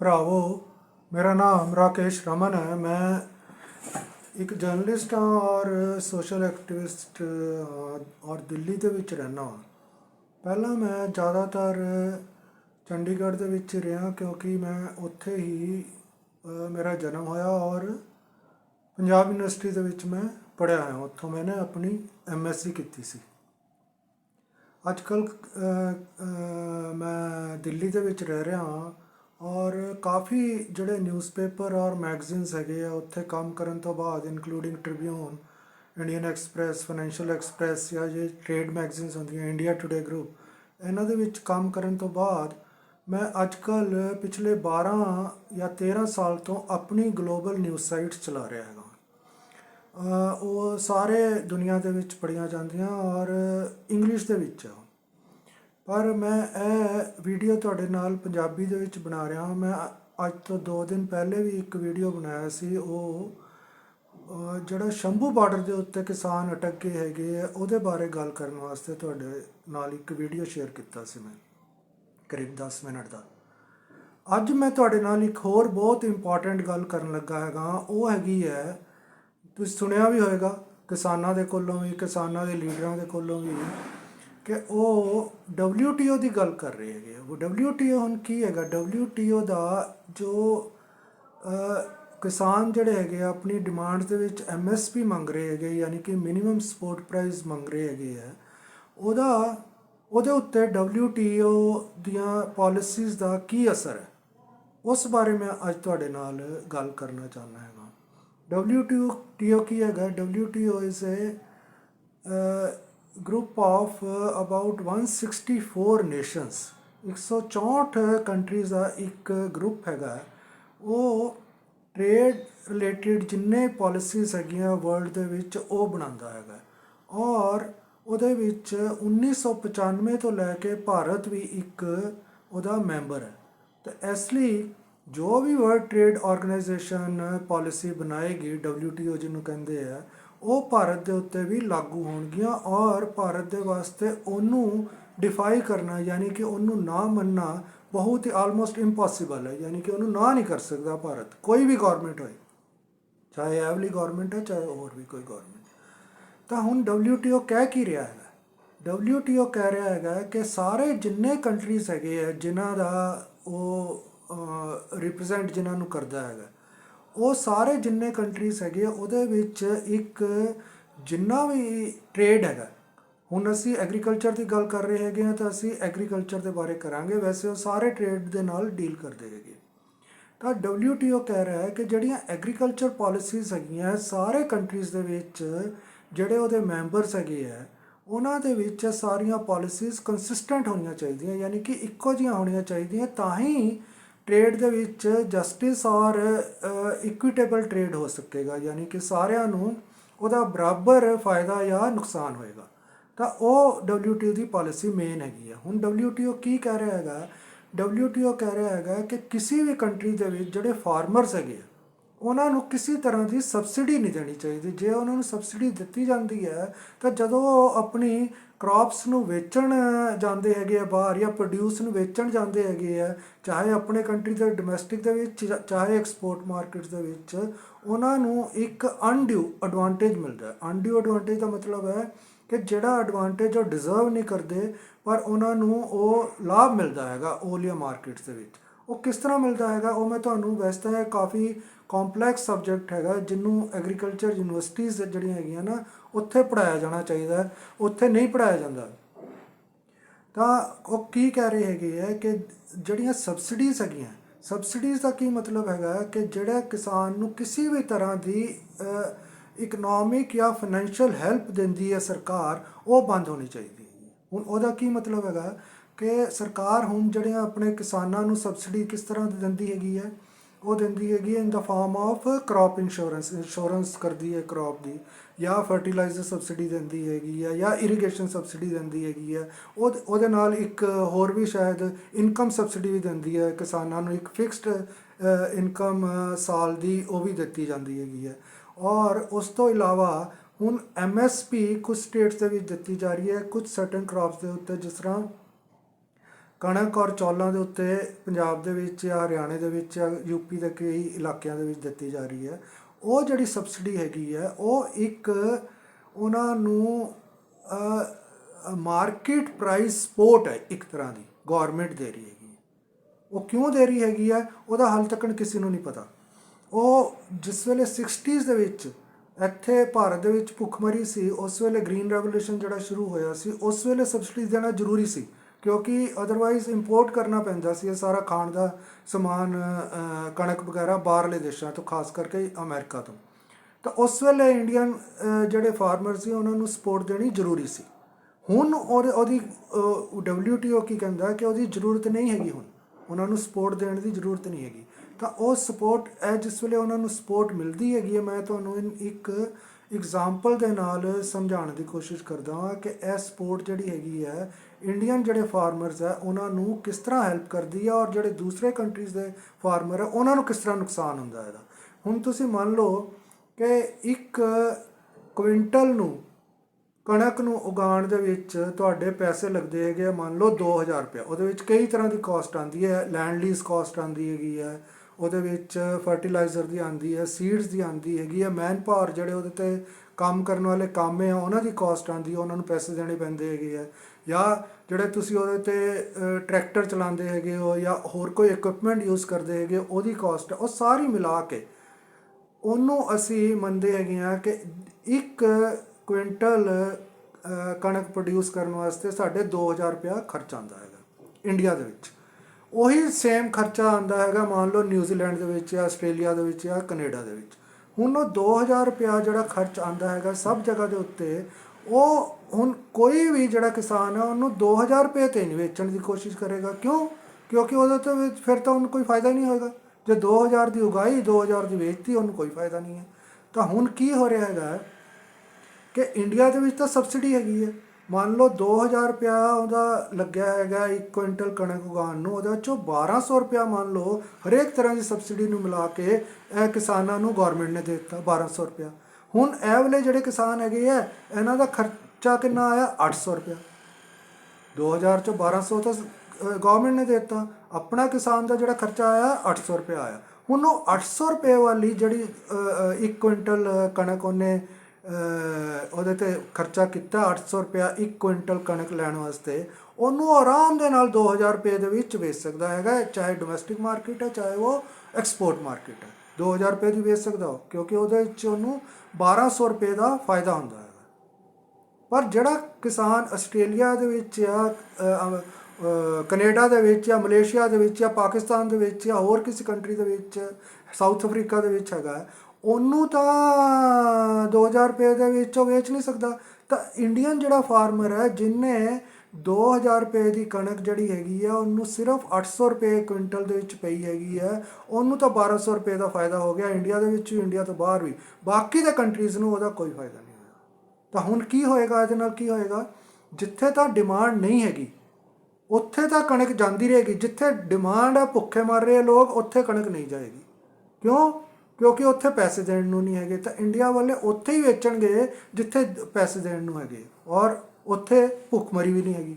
ਭਰਾਵੋ, ਮੇਰਾ ਨਾਮ ਰਾਕੇਸ਼ ਰਮਨ ਹੈ। ਮੈਂ ਇੱਕ ਜਰਨਲਿਸਟ ਹਾਂ ਔਰ ਸੋਸ਼ਲ ਐਕਟਿਵਿਸਟ ਔਰ ਦਿੱਲੀ ਦੇ ਵਿੱਚ ਰਹਿੰਦਾ ਹਾਂ। ਪਹਿਲਾਂ ਮੈਂ ਜ਼ਿਆਦਾਤਰ ਚੰਡੀਗੜ੍ਹ ਦੇ ਵਿੱਚ ਰਿਹਾ ਕਿਉਂਕਿ ਮੈਂ ਉੱਥੇ ਹੀ ਮੇਰਾ ਜਨਮ ਹੋਇਆ ਔਰ ਪੰਜਾਬ ਯੂਨੀਵਰਸਿਟੀ ਦੇ ਵਿੱਚ ਮੈਂ ਪੜ੍ਹਿਆ ਹਾਂ ਉੱਥੋਂ ਮੈਨੇ ਆਪਣੀ ਐਮਐਸਸੀ ਕੀਤੀ ਸੀ। ਅੱਜ ਕੱਲ ਮੈਂ ਦਿੱਲੀ ਦੇ ਵਿੱਚ ਰਹਿ ਰਿਹਾ ਹਾਂ। ਔਰ ਕਾਫੀ ਜਿਹੜੇ ਨਿਊਜ਼ਪੇਪਰ ਔਰ ਮੈਗਜ਼ੀਨਸ ਹੈਗੇ ਆ, ਉੱਥੇ ਕੰਮ ਕਰਨ ਤੋਂ ਬਾਅਦ including Tribune Indian Express Financial Express ਜਾਂ ਜੇ ਟ੍ਰੇਡ ਮੈਗਜ਼ੀਨਸ ਹੁੰਦੀਆਂ ਇੰਡੀਆ ਟੁਡੇ ਗਰੁੱਪ ਇਹਨਾਂ ਦੇ ਵਿੱਚ ਕੰਮ ਕਰਨ ਤੋਂ ਬਾਅਦ ਮੈਂ ਅੱਜ ਕੱਲ ਪਿਛਲੇ 12 ਜਾਂ 13 ਸਾਲ ਤੋਂ ਆਪਣੀ ਗਲੋਬਲ ਨਿਊਜ਼ ਸਾਈਟਸ ਚਲਾ ਰਿਹਾ ਹੈਗਾ। ਉਹ ਸਾਰੇ ਦੁਨੀਆ ਦੇ ਵਿੱਚ ਪੜ੍ਹੀਆਂ ਜਾਂਦੀਆਂ ਔਰ ਇੰਗਲਿਸ਼ ਦੇ ਵਿੱਚ ਆ। ਪਰ ਮੈਂ ਇਹ ਵੀਡੀਓ ਤੁਹਾਡੇ ਨਾਲ ਪੰਜਾਬੀ ਦੇ ਵਿੱਚ ਬਣਾ ਰਿਹਾ ਹਾਂ। ਮੈਂ ਅੱਜ ਤੋਂ 2 ਦਿਨ ਪਹਿਲੇ ਵੀ ਇੱਕ ਵੀਡੀਓ ਬਣਾਇਆ ਸੀ। ਉਹ ਜਿਹੜਾ ਸ਼ੰਭੂ ਬਾਰਡਰ ਦੇ ਉੱਤੇ ਕਿਸਾਨ ਅਟਕ ਗਏ ਹੈਗੇ ਆ, ਉਹਦੇ ਬਾਰੇ ਗੱਲ ਕਰਨ ਵਾਸਤੇ ਤੁਹਾਡੇ ਨਾਲ ਇੱਕ ਵੀਡੀਓ ਸ਼ੇਅਰ ਕੀਤਾ ਸੀ ਮੈਂ। ਕਰੀਬ 10 ਮਿੰਟ ਦਾ। ਅੱਜ ਮੈਂ ਤੁਹਾਡੇ ਨਾਲ ਇੱਕ ਹੋਰ ਬਹੁਤ ਇੰਪੋਰਟੈਂਟ ਗੱਲ ਕਰਨ ਲੱਗਾ ਹੈਗਾ। ਉਹ ਹੈਗੀ ਹੈ, ਤੁਸੀਂ ਸੁਣਿਆ ਵੀ ਹੋਵੇਗਾ ਕਿਸਾਨਾਂ ਦੇ ਕੋਲੋਂ ਵੀ, ਕਿਸਾਨਾਂ ਦੇ ਲੀਡਰਾਂ ਦੇ ਕੋਲੋਂ ਵੀ। ਕਿ ਉਹ WTO ਦੀ ਗੱਲ ਕਰ ਰਹੇ ਹੈਗੇ ਆ। ਉਹ WTO ਹੁਣ ਕੀ ਹੈਗਾ? WTO ਦਾ ਜੋ ਕਿਸਾਨ ਜਿਹੜੇ ਹੈਗੇ ਆ ਆਪਣੀ ਡਿਮਾਂਡਸ ਦੇ ਵਿੱਚ MSP ਮੰਗ ਰਹੇ ਹੈਗੇ ਯਾਨੀ ਕਿ ਮਿਨੀਮਮ ਸਪੋਰਟ ਪ੍ਰਾਈਸ ਮੰਗ ਰਹੇ ਹੈਗੇ ਆ। ਉਹਦਾ ਉਹਦੇ ਉੱਤੇ WTO ਦੀਆਂ ਪਾਲਿਸੀਜ਼ ਦਾ ਕੀ ਅਸਰ ਹੈ? ਉਸ ਬਾਰੇ ਮੈਂ ਅੱਜ ਤੁਹਾਡੇ ਨਾਲ ਗੱਲ ਕਰਨਾ ਚਾਹੁੰਦਾ ਹਾਂ WTO ਕੀ ਹੈਗਾ? WTO is a uh, group of uh, about 164 nations. 164 countries ਦਾ ਇੱਕ ਗਰੁੱਪ ਹੈਗਾ। ਉਹ ਟ੍ਰੇਡ ਰਿਲੇਟਡ ਜਿੰਨੇ ਪਾਲਿਸੀਜ਼ ਹੈਗੀਆਂ ਵਰਲਡ ਦੇ ਵਿੱਚ ਉਹ ਬਣਾਉਂਦਾ ਹੈਗਾ। ਔਰ ਉਹਦੇ ਵਿੱਚ 1995 ਤੋਂ ਲੈ ਕੇ ਭਾਰਤ ਵੀ ਇੱਕ ਉਹਦਾ ਮੈਂਬਰ ਹੈ। ਤੇ ਇਸ ਲਈ ਜੋ ਵੀ ਵਰਲਡ ਟ੍ਰੇਡ ਆਰਗੇਨਾਈਜੇਸ਼ਨ ਪਾਲਿਸੀ ਬਣਾਏਗੀ WTO ਜਿਹਨੂੰ ਕਹਿੰਦੇ ਆ ਉਹ ਭਾਰਤ ਦੇ ਉੱਤੇ ਵੀ ਲਾਗੂ ਹੋਣਗੀਆਂ ਔਰ ਭਾਰਤ ਦੇ ਵਾਸਤੇ ਉਹਨੂੰ ਡਿਫਾਈ ਕਰਨਾ, ਯਾਨੀ ਕਿ ਉਹਨੂੰ ਨਾ ਮੰਨਣਾ ਬਹੁਤ ਹੀ ਆਲਮੋਸਟ ਇੰਪੋਸੀਬਲ ਹੈ। ਯਾਨੀ ਕਿ ਉਹਨੂੰ ਨਾ ਨਹੀਂ ਕਰ ਸਕਦਾ ਭਾਰਤ, ਕੋਈ ਵੀ ਗਵਰਨਮੈਂਟ ਹੋਏ। ਚਾਹੇ ਇਹ ਵਾਲੀ ਗਵਰਨਮੈਂਟ ਹੈ, ਚਾਹੇ ਹੋਰ ਵੀ ਕੋਈ ਗਵਰਨਮੈਂਟ ਤਾਂ ਹੁਣ WTO ਕਹਿ ਕੀ ਰਿਹਾ ਹੈਗਾ? WTO ਕਹਿ ਰਿਹਾ ਹੈਗਾ ਕਿ ਸਾਰੇ ਜਿੰਨੇ ਕੰਟਰੀਜ਼ ਹੈਗੇ ਆ, ਜਿਨ੍ਹਾਂ ਦਾ ਉਹ ਰਿਪਰੈਜ਼ੈਂਟ ਜਿਨ੍ਹਾਂ ਨੂੰ ਕਰਦਾ ਹੈਗਾ ਉਹ ਸਾਰੇ ਜਿੰਨੇ ਕੰਟਰੀਜ਼ ਹੈਗੇ ਆ, ਉਹਦੇ ਵਿੱਚ ਇੱਕ ਜਿੰਨਾ ਵੀ ਟ੍ਰੇਡ ਹੈਗਾ, ਹੁਣ ਅਸੀਂ ਐਗਰੀਕਲਚਰ ਦੀ ਗੱਲ ਕਰ ਰਹੇ ਹੈਗੇ ਆ ਤਾਂ ਅਸੀਂ ਐਗਰੀਕਲਚਰ ਦੇ ਬਾਰੇ ਕਰਾਂਗੇ। ਵੈਸੇ ਉਹ ਸਾਰੇ ਟ੍ਰੇਡ ਦੇ ਨਾਲ ਡੀਲ ਕਰਦੇ ਹੈਗੇ ਤਾਂ WTO ਕਹਿ ਰਿਹਾ ਹੈ ਕਿ ਜਿਹੜੀਆਂ ਐਗਰੀਕਲਚਰ ਪਾਲਿਸੀਜ਼ ਹੈਗੀਆਂ, ਸਾਰੇ ਕੰਟਰੀਜ਼ ਦੇ ਵਿੱਚ ਜਿਹੜੇ ਉਹਦੇ ਮੈਂਬਰਸ ਹੈਗੇ ਆ, ਉਹਨਾਂ ਦੇ ਵਿੱਚ ਸਾਰੀਆਂ ਪਾਲਿਸੀਜ਼ ਕੰਸਿਸਟੈਂਟ ਹੋਣੀਆਂ ਚਾਹੀਦੀਆਂ, ਯਾਨੀ ਕਿ ਇੱਕੋ ਜਿਹੀਆਂ ਹੋਣੀਆਂ ਚਾਹੀਦੀਆਂ, ਤਾਂ ਹੀ ਟ੍ਰੇਡ ਦੇ ਵਿੱਚ ਜਸਟਿਸ ਔਰ ਇਕੁਇਟੇਬਲ ਟ੍ਰੇਡ ਹੋ ਸਕੇਗਾ, ਯਾਨੀ ਕਿ ਸਾਰਿਆਂ ਨੂੰ ਉਹਦਾ ਬਰਾਬਰ ਫਾਇਦਾ ਜਾਂ ਨੁਕਸਾਨ ਹੋਏਗਾ। ਤਾਂ ਉਹ WTO ਦੀ ਪਾਲਿਸੀ ਮੇਨ ਹੈਗੀ ਆ। ਹੁਣ WTO ਕੀ ਕਹਿ ਰਿਹਾ ਹੈਗਾ? WTO ਕਹਿ ਰਿਹਾ ਹੈਗਾ ਕਿ ਕਿਸੇ ਵੀ ਕੰਟਰੀ ਦੇ ਵਿੱਚ ਜਿਹੜੇ ਫਾਰਮਰਸ ਹੈਗੇ ਆ ਉਹਨਾਂ ਨੂੰ ਕਿਸੇ ਤਰ੍ਹਾਂ ਦੀ ਸਬਸਿਡੀ ਨਹੀਂ ਦੇਣੀ ਚਾਹੀਦੀ। ਜੇ ਉਹਨਾਂ ਨੂੰ ਸਬਸਿਡੀ ਦਿੱਤੀ ਜਾਂਦੀ ਹੈ, ਤਾਂ ਜਦੋਂ ਉਹ ਆਪਣੀ ਕ੍ਰੌਪਸ ਨੂੰ ਵੇਚਣ ਜਾਂਦੇ ਹੈਗੇ ਆ ਬਾਹਰ ਜਾਂ ਪ੍ਰੋਡਿਊਸ ਨੂੰ ਵੇਚਣ ਜਾਂਦੇ ਹੈਗੇ ਆ, ਚਾਹੇ ਆਪਣੇ ਕੰਟਰੀ ਦੇ ਡੋਮੈਸਟਿਕ ਦੇ ਵਿੱਚ ਚਾਹੇ ਐਕਸਪੋਰਟ ਮਾਰਕੀਟਸ ਦੇ ਵਿੱਚ, ਉਹਨਾਂ ਨੂੰ ਇੱਕ ਅਨਡਿਊ ਐਡਵਾਂਟੇਜ ਮਿਲਦਾ ਹੈ। ਅਨਡਿਊ ਐਡਵਾਂਟੇਜ ਦਾ ਮਤਲਬ ਹੈ ਕਿ ਜਿਹੜਾ ਐਡਵਾਂਟੇਜ ਉਹ ਡਿਜ਼ਰਵ ਨਹੀਂ ਕਰਦੇ, ਪਰ ਉਹਨਾਂ ਨੂੰ ਉਹ ਲਾਭ ਮਿਲਦਾ ਹੈਗਾ ਓਲੀਆ ਮਾਰਕੀਟਸ ਦੇ ਵਿੱਚ। ਉਹ ਕਿਸ ਤਰ੍ਹਾਂ ਮਿਲਦਾ ਹੈਗਾ, ਉਹ ਮੈਂ ਤੁਹਾਨੂੰ ਵੈਸੇ ਤਾਂ ਕਾਫੀ ਕੰਪਲੈਕਸ ਸਬਜੈਕਟ ਹੈਗਾ, ਜਿਹਨੂੰ ਐਗਰੀਕਲਚਰ ਯੂਨੀਵਰਸਿਟੀਜ਼ ਜਿਹੜੀਆਂ ਹੈਗੀਆਂ ਨਾ, ਉੱਥੇ ਪੜਾਇਆ ਜਾਣਾ ਚਾਹੀਦਾ ਉੱਥੇ ਨਹੀਂ ਪੜਾਇਆ ਜਾਂਦਾ। ਤਾਂ ਉਹ ਕੀ ਕਹਿ ਰਹੇ ਹੈਗੇ ਹੈ ਕਿ ਜਿਹੜੀਆਂ ਸਬਸਿਡੀਜ਼ ਹੈਗੀਆਂ ਸਬਸਿਡੀਜ਼ ਦਾ ਕੀ ਮਤਲਬ ਹੈਗਾ ਕਿ ਜਿਹੜਾ ਕਿਸਾਨ ਨੂੰ ਕਿਸੇ ਵੀ ਤਰ੍ਹਾਂ ਦੀ ਇਕਨੋਮਿਕ ਜਾਂ ਫਾਈਨੈਂਸ਼ੀਅਲ ਹੈਲਪ ਦਿੰਦੀ ਹੈ ਸਰਕਾਰ, ਉਹ ਬੰਦ ਹੋਣੀ ਚਾਹੀਦੀ। ਹੈ ਹੁਣ ਉਹਦਾ ਕੀ ਮਤਲਬ ਹੈਗਾ ਕਿ ਸਰਕਾਰ ਹੁਣ ਜਿਹੜੀਆਂ ਆਪਣੇ ਕਿਸਾਨਾਂ ਨੂੰ ਸਬਸਿਡੀ ਕਿਸ ਤਰ੍ਹਾਂ ਦੀ ਦਿੰਦੀ ਹੈਗੀ ਹੈ, ਉਹ ਦਿੰਦੀ ਹੈਗੀ in the form of crop insurance insurance ਕਰਦੀ ਹੈ ਕ੍ਰੌਪ ਦੀ, ਜਾਂ ਫਰਟੀਲਾਈਜ਼ਰ ਸਬਸਿਡੀ ਦਿੰਦੀ ਹੈਗੀ ਹੈ, ਜਾਂ ਇਰੀਗੇਸ਼ਨ ਸਬਸਿਡੀ ਦਿੰਦੀ ਹੈਗੀ ਹੈ, ਉਹ ਉਹਦੇ ਨਾਲ ਇੱਕ ਹੋਰ ਵੀ ਸ਼ਾਇਦ ਇਨਕਮ ਸਬਸਿਡੀ ਵੀ ਦਿੰਦੀ ਹੈ, ਕਿਸਾਨਾਂ ਨੂੰ ਇੱਕ ਫਿਕਸਡ ਇਨਕਮ ਸਾਲ ਦੀ ਉਹ ਵੀ ਦਿੱਤੀ ਜਾਂਦੀ ਹੈਗੀ ਹੈ। ਔਰ ਉਸ ਤੋਂ ਇਲਾਵਾ ਹੁਣ ਐਮਐਸਪੀ ਕੁਝ ਸਟੇਟਸ ਦੇ ਵਿੱਚ ਦਿੱਤੀ ਜਾ ਰਹੀ ਹੈ ਕੁਝ ਸਰਟਨ ਕ੍ਰੌਪਸ ਦੇ ਉੱਤੇ ਜਿਸ ਤਰ੍ਹਾਂ ਕਣਕ ਔਰ ਚੌਲਾਂ ਦੇ ਉੱਤੇ ਪੰਜਾਬ ਦੇ ਵਿੱਚ ਜਾਂ ਹਰਿਆਣੇ ਦੇ ਵਿੱਚ ਜਾਂ ਯੂਪੀ ਦੇ ਕਈ ਇਲਾਕਿਆਂ ਦੇ ਵਿੱਚ ਦਿੱਤੀ ਜਾ ਰਹੀ ਹੈ। ਉਹ ਜਿਹੜੀ ਸਬਸਿਡੀ ਹੈਗੀ ਹੈ, ਉਹ ਇੱਕ ਉਹਨਾਂ ਨੂੰ ਮਾਰਕੀਟ ਪ੍ਰਾਈਸ ਸਪੋਰਟ ਹੈ ਇੱਕ ਤਰ੍ਹਾਂ ਦੀ ਗਵਰਨਮੈਂਟ ਦੇ ਰਹੀ ਹੈਗੀ ਉਹ ਕਿਉਂ ਦੇ ਰਹੀ ਹੈਗੀ ਹੈ, ਉਹਦਾ ਹਾਲ ਤੱਕ ਕਿਸੇ ਨੂੰ ਨਹੀਂ ਪਤਾ। ਉਹ ਜਿਸ ਵੇਲੇ 60s ਦੇ ਵਿੱਚ ਇੱਥੇ ਭਾਰਤ ਦੇ ਵਿੱਚ ਭੁੱਖਮਰੀ ਸੀ, ਉਸ ਵੇਲੇ ਗ੍ਰੀਨ ਰੈਵੋਲੂਸ਼ਨ ਜਿਹੜਾ ਸ਼ੁਰੂ ਹੋਇਆ ਸੀ, ਉਸ ਵੇਲੇ ਸਬਸਿਡੀ ਦੇਣਾ ਜ਼ਰੂਰੀ ਸੀ। ਕਿਉਂਕਿ ਅਦਰਵਾਈਜ਼ ਇੰਪੋਰਟ ਕਰਨਾ ਪੈਂਦਾ ਸੀ ਇਹ ਸਾਰਾ ਖਾਣ ਦਾ ਸਮਾਨ ਕਣਕ ਵਗੈਰਾ ਬਾਹਰਲੇ ਦੇਸ਼ਾਂ ਤੋਂ, ਖਾਸ ਕਰਕੇ ਅਮਰੀਕਾ ਤੋਂ। ਤਾਂ ਉਸ ਵੇਲੇ ਇੰਡੀਅਨ ਜਿਹੜੇ ਫਾਰਮਰ ਸੀ, ਉਹਨਾਂ ਨੂੰ ਸਪੋਰਟ ਦੇਣੀ ਜ਼ਰੂਰੀ ਸੀ। ਹੁਣ ਔਰ ਉਹਦੀ WTO ਕੀ ਕਹਿੰਦਾ ਕਿ ਉਹਦੀ ਜ਼ਰੂਰਤ ਨਹੀਂ ਹੈਗੀ ਹੁਣ। ਉਹਨਾਂ ਨੂੰ ਸਪੋਰਟ ਦੇਣ ਦੀ ਜ਼ਰੂਰਤ ਨਹੀਂ ਹੈਗੀ। ਤਾਂ ਉਹ ਸਪੋਰਟ ਇਹ ਜਿਸ ਵੇਲੇ ਉਹਨਾਂ ਨੂੰ ਸਪੋਰਟ ਮਿਲਦੀ ਹੈਗੀ ਹੈ, ਮੈਂ ਤੁਹਾਨੂੰ ਇੱਕ ਐਗਜ਼ਾਮਪਲ ਦੇ ਨਾਲ ਸਮਝਾਉਣ ਦੀ ਕੋਸ਼ਿਸ਼ ਕਰਦਾ ਹਾਂ ਕਿ ਇਹ ਸਪੋਰਟ ਜਿਹੜੀ ਹੈਗੀ ਹੈ ਇੰਡੀਅਨ ਜਿਹੜੇ ਫਾਰਮਰਸ ਹੈ, ਉਹਨਾਂ ਨੂੰ ਕਿਸ ਤਰ੍ਹਾਂ ਹੈਲਪ ਕਰਦੀ ਹੈ ਔਰ ਜਿਹੜੇ ਦੂਸਰੇ ਕੰਟਰੀਜ਼ ਦੇ ਫਾਰਮਰ ਹੈ, ਉਹਨਾਂ ਨੂੰ ਕਿਸ ਤਰ੍ਹਾਂ ਨੁਕਸਾਨ ਹੁੰਦਾ ਇਹਦਾ? ਹੁਣ ਤੁਸੀਂ ਮੰਨ ਲਓ ਕਿ ਇੱਕ ਕੁਇੰਟਲ ਨੂੰ, ਕਣਕ ਨੂੰ ਉਗਾਉਣ ਦੇ ਵਿੱਚ ਤੁਹਾਡੇ ਪੈਸੇ ਲੱਗਦੇ ਹੈਗੇ ਆ, ਮੰਨ ਲਓ 2000 ਰੁਪਏ ਉਹਦੇ ਵਿੱਚ ਕਈ ਤਰ੍ਹਾਂ ਦੀ ਕਾਸਟ ਆਂਦੀ ਹੈ ਲੈਂਡ ਲੀਜ਼ ਕਾਸਟ ਆਂਦੀ ਹੈਗੀ ਹੈ, ਉਹਦੇ ਵਿੱਚ ਫਰਟੀਲਾਈਜ਼ਰ ਦੀ ਆਂਦੀ ਹੈ ਸੀਡਸ ਦੀ ਆਂਦੀ ਹੈਗੀ ਹੈ ਮੈਨ ਪਾਵਰ ਜਿਹੜੇ ਉਹਦੇ ਤੇ ਕੰਮ ਕਰਨ ਵਾਲੇ ਕਾਮੇ ਆ, ਉਹਨਾਂ ਦੀ ਕਾਸਟ ਆਂਦੀ ਹੈ, ਉਹਨਾਂ ਨੂੰ ਪੈਸੇ ਦੇਣੇ ਪੈਂਦੇ ਹੈਗੇ ਹੈ ਜਾਂ ਜਿਹੜੇ ਤੁਸੀਂ ਉਹਦੇ ਤੇ ਟਰੈਕਟਰ ਚਲਾਉਂਦੇ ਹੈਗੇ ਹੋ ਜਾਂ ਹੋਰ ਕੋਈ ਇਕਵਿਪਮੈਂਟ ਯੂਜ਼ ਕਰਦੇ ਹੈਗੇ ਹੋ, ਉਹਦੀ ਕਾਸਟ ਉਹ ਸਾਰੀ ਮਿਲਾ ਕੇ ਉਹਨੂੰ ਅਸੀਂ ਮੰਨਦੇ ਹੈਗੇ ਆ ਕਿ ਇੱਕ ਕੁਇੰਟਲ ਕਣਕ ਪ੍ਰੋਡਿਊਸ ਕਰਨ ਵਾਸਤੇ ਸਾਡੇ 2000 ਰੁਪਇਆ ਖਰਚ ਆਉਂਦਾ ਹੈਗਾ ਇੰਡੀਆ ਦੇ ਵਿੱਚ। ਉਹੀ ਸੇਮ ਖਰਚਾ ਆਉਂਦਾ ਹੈਗਾ ਮੰਨ ਲਓ ਨਿਊਜ਼ੀਲੈਂਡ ਦੇ ਵਿੱਚ ਜਾਂ ਆਸਟ੍ਰੇਲੀਆ ਦੇ ਵਿੱਚ ਜਾਂ ਕੈਨੇਡਾ ਦੇ ਵਿੱਚ। ਹੁਣ ਉਹ 2000 ਰੁਪਇਆ ਜਿਹੜਾ ਖਰਚ ਆਉਂਦਾ ਹੈਗਾ ਸਭ ਜਗ੍ਹਾ ਦੇ ਉੱਤੇ ਉਹ ਹੁਣ ਕੋਈ ਵੀ ਜਿਹੜਾ ਕਿਸਾਨ ਹੈ, ਉਹਨੂੰ 2000 ਰੁਪਏ ਤੇ ਨਹੀਂ ਵੇਚਣ ਦੀ ਕੋਸ਼ਿਸ਼ ਕਰੇਗਾ। ਕਿਉਂ? ਕਿਉਂਕਿ ਉਹਦੇ ਤੋਂ ਵਿੱਚ ਫਿਰ ਤਾਂ ਉਹਨੂੰ ਕੋਈ ਫਾਇਦਾ ਨਹੀਂ ਹੋਏਗਾ। ਜੇ 2000 ਦੀ ਉਗਾਈ 2000 ਦੀ ਵੇਚਤੀ, ਉਹਨੂੰ ਕੋਈ ਫਾਇਦਾ ਨਹੀਂ ਹੈ। ਤਾਂ ਹੁਣ ਕੀ ਹੋ ਰਿਹਾ ਹੈਗਾ ਕਿ ਇੰਡੀਆ ਦੇ ਵਿੱਚ ਤਾਂ ਸਬਸਿਡੀ ਹੈਗੀ ਹੈ। ਮੰਨ ਲਓ 2000 ਰੁਪਇਆ ਉਹਦਾ ਲੱਗਿਆ ਹੈਗਾ ਇੱਕ ਕੁਇੰਟਲ ਕਣਕ ਉਗਾਉਣ ਨੂੰ, ਉਹਦੇ ਵਿੱਚੋਂ 1200 ਰੁਪਇਆ ਮੰਨ ਲਓ ਹਰੇਕ ਤਰ੍ਹਾਂ ਦੀ ਸਬਸਿਡੀ ਨੂੰ ਮਿਲਾ ਕੇ ਇਹ ਕਿਸਾਨਾਂ ਨੂੰ ਗਵਰਨਮੈਂਟ ਨੇ ਦੇ ਦਿੱਤਾ 1200 ਰੁਪਇਆ। ਹੁਣ ਇਹ ਵਾਲੇ ਜਿਹੜੇ ਕਿਸਾਨ ਹੈਗੇ ਆ ਇਹਨਾਂ ਦਾ ਖਰਚਾ ਕਿੰਨਾ ਆਇਆ? 800 ਰੁਪਇਆ। 2000 ਚੋਂ 1200 ਤਾਂ ਗਵਰਨਮੈਂਟ ਨੇ ਦੇ ਦਿੱਤਾ। ਆਪਣਾ ਕਿਸਾਨ ਦਾ ਜਿਹੜਾ ਖਰਚਾ ਆਇਆ 800 ਰੁਪਏ ਆਇਆ। ਹੁਣ ਉਹ 800 ਰੁਪਏ ਵਾਲੀ ਜਿਹੜੀ ਅ, ਇੱਕ ਕੁਇੰਟਲ ਕਣਕ ਉਹਨੇ ਉਹਦੇ ਤੇ ਖਰਚਾ ਕੀਤਾ 800 ਰੁਪਇਆ ਇੱਕ ਕੁਇੰਟਲ ਕਣਕ ਲੈਣ ਵਾਸਤੇ। ਉਹਨੂੰ ਆਰਾਮ ਦੇ ਨਾਲ 2000 ਰੁਪਏ ਦੇ ਵਿੱਚ ਵੇਚ ਸਕਦਾ ਹੈਗਾ ਚਾਹੇ ਡੋਮੈਸਟਿਕ ਮਾਰਕੀਟ ਹੈ ਚਾਹੇ ਉਹ ਐਕਸਪੋਰਟ ਮਾਰਕੀਟ ਹੈ। 2000 ਰੁਪਏ ਦੀ ਵੇਚ ਸਕਦਾ ਉਹ ਕਿਉਂਕਿ ਉਹਦੇ ਵਿੱਚ ਉਹਨੂੰ 1200 ਰੁਪਏ ਦਾ ਫਾਇਦਾ ਹੁੰਦਾ ਹੈ ਪਰ ਜਿਹੜਾ ਕਿਸਾਨ ਆਸਟ੍ਰੇਲੀਆ ਦੇ ਵਿੱਚ ਜਾਂ ਅ, ਕੈਨੇਡਾ ਦੇ ਵਿੱਚ ਜਾਂ ਮਲੇਸ਼ੀਆ ਦੇ ਵਿੱਚ ਜਾਂ ਪਾਕਿਸਤਾਨ ਦੇ ਵਿੱਚ ਜਾਂ ਹੋਰ ਕਿਸੇ ਕੰਟਰੀ ਦੇ ਵਿੱਚ ਸਾਊਥ ਅਫਰੀਕਾ ਦੇ ਵਿੱਚ ਹੈਗਾ ਉਹਨੂੰ ਤਾਂ 2000 ਰੁਪਏ ਦੇ ਵਿੱਚ ਉਹ ਵੇਚ ਨਹੀਂ ਸਕਦਾ। ਤਾਂ ਇੰਡੀਅਨ ਜਿਹੜਾ ਫਾਰਮਰ ਹੈ ਜਿਨੇ 2000 ਰੁਪਏ ਦੀ ਕਣਕ ਜਿਹੜੀ ਹੈਗੀ ਆ, ਉਹਨੂੰ ਸਿਰਫ 800 ਰੁਪਏ ਕੁਇੰਟਲ ਦੇ ਵਿੱਚ ਪਈ ਹੈਗੀ ਹੈ ਉਹਨੂੰ ਤਾਂ 1200 ਰੁਪਏ ਦਾ ਫਾਇਦਾ ਹੋ ਗਿਆ, ਇੰਡੀਆ ਦੇ ਵਿੱਚ, ਇੰਡੀਆ ਤੋਂ ਬਾਹਰ ਵੀ। ਬਾਕੀ ਦੇ ਕੰਟਰੀਜ਼ ਨੂੰ ਉਹਦਾ ਕੋਈ ਫਾਇਦਾ ਨਹੀਂ ਹੋਇਆ। ਤਾਂ ਹੁਣ ਕੀ ਹੋਏਗਾ, ਇਹਦੇ ਨਾਲ ਕੀ ਹੋਏਗਾ? ਜਿੱਥੇ ਤਾਂ ਡਿਮਾਂਡ ਨਹੀਂ ਹੈਗੀ, ਉੱਥੇ ਤਾਂ ਕਣਕ ਜਾਂਦੀ ਰਹੇਗੀ। ਜਿੱਥੇ ਡਿਮਾਂਡ ਆ, ਭੁੱਖੇ ਮਰ ਰਹੇ ਲੋਕ, ਉੱਥੇ ਕਣਕ ਨਹੀਂ ਜਾਏਗੀ। ਕਿਉਂ? ਕਿਉਂਕਿ ਉੱਥੇ ਪੈਸੇ ਦੇਣ ਨੂੰ ਨਹੀਂ ਹੈਗੇ। ਤਾਂ ਇੰਡੀਆ ਵਾਲੇ ਉੱਥੇ ਹੀ ਵੇਚਣਗੇ, ਜਿੱਥੇ ਪੈਸੇ ਦੇਣ ਨੂੰ ਹੈਗੇ। ਔਰ ਉੱਥੇ ਭੁੱਖਮਰੀ ਵੀ ਨਹੀਂ ਹੈਗੀ।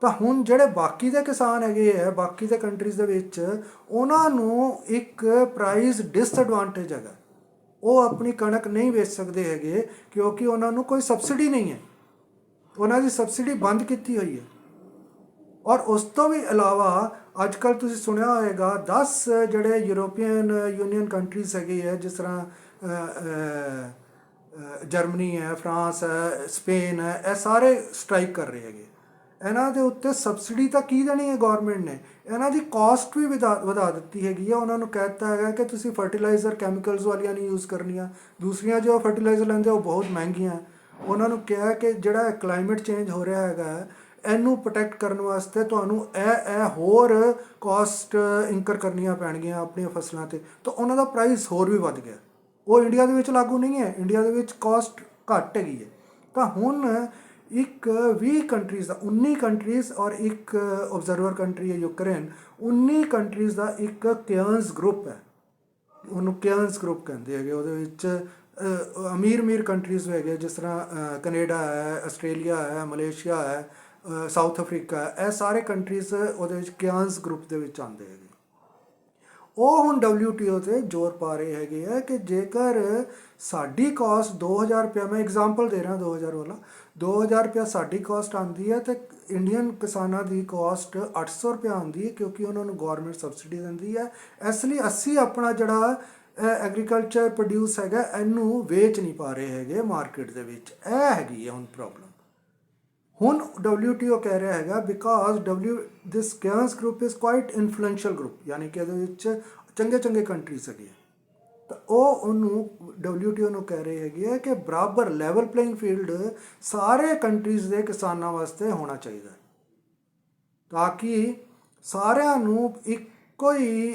ਤਾਂ ਹੁਣ ਜਿਹੜੇ ਬਾਕੀ ਦੇ ਕਿਸਾਨ ਹੈਗੇ ਆ, ਬਾਕੀ ਦੇ ਕੰਟਰੀਜ਼ ਦੇ ਵਿੱਚ, ਉਹਨਾਂ ਨੂੰ ਇੱਕ ਪ੍ਰਾਈਸ ਡਿਸਐਡਵਾਂਟੇਜ ਹੈਗਾ। ਉਹ ਆਪਣੀ ਕਣਕ ਨਹੀਂ ਵੇਚ ਸਕਦੇ ਹੈਗੇ, ਕਿਉਂਕਿ ਉਹਨਾਂ ਨੂੰ ਕੋਈ ਸਬਸਿਡੀ ਨਹੀਂ ਹੈ। ਉਹਨਾਂ ਦੀ ਸਬਸਿਡੀ ਬੰਦ ਕੀਤੀ ਹੋਈ ਹੈ। ਔਰ ਉਸ ਤੋਂ ਵੀ ਇਲਾਵਾ ਅੱਜ ਕੱਲ ਤੁਸੀਂ ਸੁਣਿਆ ਹੋਵੇਗਾ 10 ਜਿਹੜੇ ਯੂਰੋਪੀਅਨ ਯੂਨੀਅਨ ਕੰਟਰੀਜ਼ ਹੈਗੇ ਹੈ ਜਿਸ ਤਰ੍ਹਾਂ ਜਰਮਨੀ ਹੈ, ਫਰਾਂਸ ਹੈ, ਸਪੇਨ ਹੈ, ਇਹ ਸਾਰੇ ਸਟ੍ਰਾਈਕ ਕਰ ਰਹੇ ਹੈਗੇ। ਇਹਨਾਂ ਦੇ ਉੱਤੇ ਸਬਸਿਡੀ ਤਾਂ ਕੀ ਦੇਣੀ ਹੈ ਗਵਰਨਮੈਂਟ ਨੇ? ਇਹਨਾਂ ਦੀ ਕਾਸਟ ਵੀ ਵਧਾ ਵਧਾ ਦਿੱਤੀ ਹੈਗੀ ਹੈ ਉਹਨਾਂ ਨੂੰ ਕਹਿਤਾ ਹੈਗਾ ਕਿ ਤੁਸੀਂ ਫਰਟੀਲਾਈਜ਼ਰ ਕੈਮੀਕਲਸ ਵਾਲੀਆਂ ਨਹੀਂ ਯੂਜ਼ ਕਰਨੀਆਂ। ਦੂਸਰੀਆਂ ਜੋ ਫਰਟੀਲਾਈਜ਼ਰ ਲੈਂਦੇ ਉਹ ਬਹੁਤ ਮਹਿੰਗੀਆਂ। ਉਹਨਾਂ ਨੂੰ ਕਿਹਾ ਕਿ ਜਿਹੜਾ ਕਲਾਈਮੇਟ ਚੇਂਜ ਹੋ ਰਿਹਾ ਹੈਗਾ, ਇਹਨੂੰ ਪ੍ਰੋਟੈਕਟ ਕਰਨ ਵਾਸਤੇ ਤੁਹਾਨੂੰ ਇਹ ਇਹ ਹੋਰ ਕਾਸਟ ਇੰਕਰ ਕਰਨੀਆਂ ਪੈਣਗੀਆਂ ਆਪਣੀਆਂ ਫਸਲਾਂ ਤੇ। ਤਾਂ ਉਹਨਾਂ ਦਾ ਪ੍ਰਾਈਸ ਹੋਰ ਵੀ ਵੱਧ ਗਿਆ। ਉਹ ਇੰਡੀਆ ਦੇ ਵਿੱਚ ਲਾਗੂ ਨਹੀਂ ਹੈ। ਇੰਡੀਆ ਦੇ ਵਿੱਚ ਕਾਸਟ ਘੱਟ ਹੈਗੀ ਹੈ। ਤਾਂ ਹੁਣ ਇੱਕ 20 ਕੰਟਰੀਜ਼ ਦਾ 19 ਕੰਟਰੀਜ਼ ਔਰ ਇੱਕ ਆਬਜ਼ਰਵਰ ਕੰਟਰੀ ਹੈ ਯੂਕਰੇਨ 19 ਕੰਟਰੀਜ਼ ਦਾ ਇੱਕ ਕਿਅਨਸ ਗਰੁੱਪ ਹੈ। ਉਹਨੂੰ ਕਿਅਨਸ ਗਰੁੱਪ ਕਹਿੰਦੇ ਹੈਗੇ। ਉਹਦੇ ਵਿੱਚ ਅਮੀਰ ਅਮੀਰ ਕੰਟਰੀਜ਼ ਹੈਗੇ ਜਿਸ ਤਰ੍ਹਾਂ ਅ, ਕੈਨੇਡਾ ਹੈ ਆਸਟ੍ਰੇਲੀਆ ਹੈ ਮਲੇਸ਼ੀਆ ਹੈ ਸਾਊਥ ਅਫਰੀਕਾ ਇਹ ਸਾਰੇ ਕੰਟਰੀਜ਼ ਉਹਦੇ ਵਿੱਚ ਕਿਆਂਸ ਗਰੁੱਪ ਦੇ ਵਿੱਚ ਆਉਂਦੇ ਹੈਗੇ। ਉਹ ਹੁਣ WTO ਤੇ ਜ਼ੋਰ ਪਾ ਰਹੇ ਹੈਗੇ ਆ ਕਿ ਜੇਕਰ ਸਾਡੀ ਕਾਸਟ 2000 ਰੁਪਏ ਮੈਂ ਐਗਜ਼ਾਮਪਲ ਦੇ ਰਿਹਾ 2000 ਵਾਲਾ 2000 ਰੁਪਏ ਸਾਡੀ ਕਾਸਟ ਆਉਂਦੀ ਹੈ ਤੇ ਇੰਡੀਅਨ ਕਿਸਾਨਾਂ ਦੀ ਕਾਸਟ 800 ਰੁਪਏ ਆਉਂਦੀ ਹੈ ਕਿਉਂਕਿ ਉਹਨਾਂ ਨੂੰ ਗਵਰਨਮੈਂਟ ਸਬਸਿਡੀ ਦਿੰਦੀ ਹੈ। ਇਸ ਲਈ ਅਸੀਂ ਆਪਣਾ ਜਿਹੜਾ ਐਗਰੀਕਲਚਰ ਪ੍ਰੋਡਿਊਸ ਹੈਗਾ, ਇਹਨੂੰ ਵੇਚ ਨਹੀਂ ਪਾ ਰਹੇ ਹੈਗੇ ਮਾਰਕੀਟ ਦੇ ਵਿੱਚ। ਇਹ ਹੈਗੀ ਹੈ ਹੁਣ ਪ੍ਰੋਬਲਮ ਹੁਣ WTO ਕਹਿ ਰਿਹਾ ਹੈਗਾ because W this chaos group is quite influential group ਯਾਨੀ ਕਿ ਇਹਦੇ ਵਿੱਚ ਚੰਗੇ ਚੰਗੇ ਕੰਟਰੀਜ਼ ਹੈਗੇ ਆ। ਤਾਂ ਉਹ ਉਹਨੂੰ WTO ਨੂੰ ਕਹਿ ਰਹੇ ਹੈਗੇ ਆ ਕਿ ਬਰਾਬਰ ਲੈਵਲ ਪਲੇਇੰਗ ਫੀਲਡ ਸਾਰੇ ਕੰਟਰੀਜ਼ ਦੇ ਕਿਸਾਨਾਂ ਵਾਸਤੇ ਹੋਣਾ ਚਾਹੀਦਾ ਤਾਂ ਕਿ ਸਾਰਿਆਂ ਨੂੰ ਇੱਕੋ ਹੀ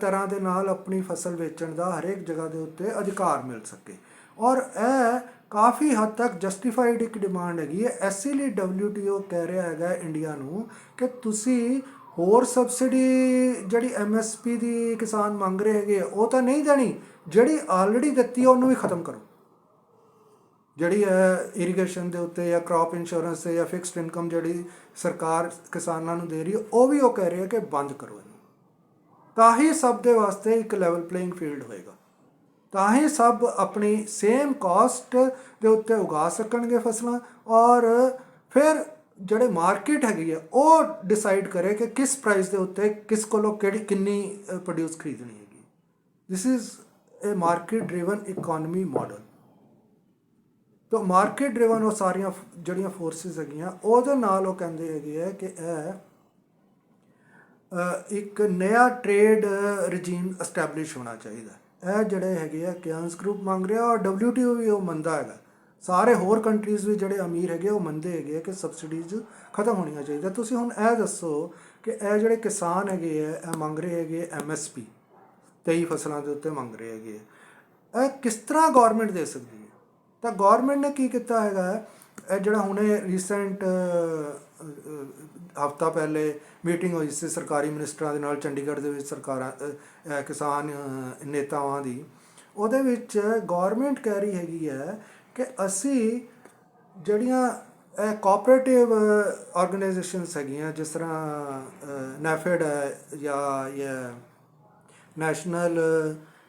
ਤਰ੍ਹਾਂ ਦੇ ਨਾਲ ਆਪਣੀ ਫਸਲ ਵੇਚਣ ਦਾ ਹਰੇਕ ਜਗ੍ਹਾ ਦੇ ਉੱਤੇ ਅਧਿਕਾਰ ਮਿਲ ਸਕੇ ਔਰ ਇਹ ਕਾਫੀ ਹੱਦ ਤੱਕ ਜਸਟੀਫਾਈਡ ਇੱਕ ਡਿਮਾਂਡ ਹੈਗੀ ਹੈ। ਐਸੇ ਲਈ WTO ਕਹਿ ਰਿਹਾ ਹੈਗਾ ਇੰਡੀਆ ਨੂੰ ਕਿ ਤੁਸੀਂ ਹੋਰ ਸਬਸਿਡੀ ਜਿਹੜੀ MSP ਦੀ ਕਿਸਾਨ ਮੰਗ ਰਹੇ ਹੈਗੇ ਉਹ ਤਾਂ ਨਹੀਂ ਦੇਣੀ, ਜਿਹੜੀ ਆਲਰੇਡੀ ਦਿੱਤੀ ਉਹਨੂੰ ਵੀ ਖਤਮ ਕਰੋ। ਜਿਹੜੀ ਹੈ ਇਰੀਗੇਸ਼ਨ ਦੇ ਉੱਤੇ ਜਾਂ ਕ੍ਰੌਪ ਇੰਸ਼ੋਰੈਂਸ ਤੇ ਜਾਂ ਫਿਕਸਡ ਇਨਕਮ ਜਿਹੜੀ ਸਰਕਾਰ ਕਿਸਾਨਾਂ ਨੂੰ ਦੇ ਰਹੀ ਹੈ ਉਹ ਵੀ ਉਹ ਕਹਿ ਰਹੀ ਹੈ ਕਿ ਬੰਦ ਕਰੋ ਇਹਨੂੰ। ਤਾਂ ਹੀ ਸਭ ਦੇ ਵਾਸਤੇ ਇੱਕ ਲੈਵਲ ਪਲੇਇੰਗ ਫੀਲਡ ਹੋਏਗਾ। ਤਾਂ ਹੀ ਸਭ ਆਪਣੀ ਸੇਮ ਕਾਸਟ ਦੇ ਉੱਤੇ ਉਗਾ ਸਕਣਗੇ ਫਸਲਾਂ ਔਰ ਫਿਰ ਜਿਹੜੇ ਮਾਰਕੀਟ ਹੈਗੀ ਹੈ ਉਹ ਡਿਸਾਈਡ ਕਰੇ ਕਿ ਕਿਸ ਪ੍ਰਾਈਸ ਦੇ ਉੱਤੇ ਕਿਸ ਕੋਲੋਂ ਕਿਹੜੀ, ਕਿੰਨੀ ਪ੍ਰੋਡਿਊਸ ਖਰੀਦਣੀ ਹੈਗੀ। This is a market driven economy model ਤਾਂ ਮਾਰਕੀਟ ਡਰਿਵਨ ਉਹ ਸਾਰੀਆਂ ਜਿਹੜੀਆਂ ਫੋਰਸਿਸ ਹੈਗੀਆਂ, ਉਹਦੇ ਨਾਲ ਉਹ ਕਹਿੰਦੇ ਹੈਗੇ ਆ ਕਿ ਇਹ ਇੱਕ ਨਇਆ ਟ੍ਰੇਡ ਰਜੀਮ ਐਸਟੈਬਲਿਸ਼ ਹੋਣਾ ਚਾਹੀਦਾ। ਇਹ ਜਿਹੜੇ ਹੈਗੇ ਆ ਕਿਆਂਸ ਗਰੁੱਪ ਮੰਗ ਰਿਹਾ, ਔਰ WTO ਵੀ ਉਹ ਮੰਨਦਾ ਹੈਗਾ। ਸਾਰੇ ਹੋਰ ਕੰਟਰੀਜ਼ ਵੀ ਜਿਹੜੇ ਅਮੀਰ ਹੈਗੇ, ਉਹ ਮੰਨਦੇ ਹੈਗੇ ਆ ਕਿ ਸਬਸਿਡੀਜ਼ ਖਤਮ ਹੋਣੀਆਂ ਚਾਹੀਦੀਆਂ। ਤੁਸੀਂ ਹੁਣ ਇਹ ਦੱਸੋ ਕਿ ਇਹ ਜਿਹੜੇ ਕਿਸਾਨ ਹੈਗੇ ਆ, ਇਹ ਮੰਗ ਰਹੇ ਹੈਗੇ MSP 23 ਫਸਲਾਂ ਦੇ ਉੱਤੇ ਮੰਗ ਰਹੇ ਹੈਗੇ ਆ। ਇਹ ਕਿਸ ਤਰ੍ਹਾਂ ਗਵਰਨਮੈਂਟ ਦੇ ਸਕਦੀ ਹੈ? ਤਾਂ ਗਵਰਨਮੈਂਟ ਨੇ ਕੀ ਕੀਤਾ ਹੈਗਾ, ਇਹ ਜਿਹੜਾ ਹੁਣੇ ਰੀਸੈਂਟ ਹਫਤਾ ਪਹਿਲੇ ਮੀਟਿੰਗ ਹੋਈ ਸੀ ਸਰਕਾਰੀ ਮਿਨਿਸਟਰਾਂ ਦੇ ਨਾਲ, ਚੰਡੀਗੜ੍ਹ ਦੇ ਵਿੱਚ ਸਰਕਾਰਾਂ ਕਿਸਾਨ ਨੇਤਾਵਾਂ ਦੀ। ਉਹਦੇ ਵਿੱਚ ਗਵਰਨਮੈਂਟ ਕਹਿ ਰਹੀ ਹੈਗੀ ਹੈ ਕਿ ਅਸੀਂ ਜਿਹੜੀਆਂ, ਇਹ ਕੋਆਪਰੇਟਿਵ ਆਰਗੇਨਾਈਜੇਸ਼ਨਸ ਹੈਗੀਆਂ, ਜਿਸ ਤਰ੍ਹਾਂ ਨੈਫੈਡ ਹੈ ਜਾਂ ਇਹ ਨੈਸ਼ਨਲ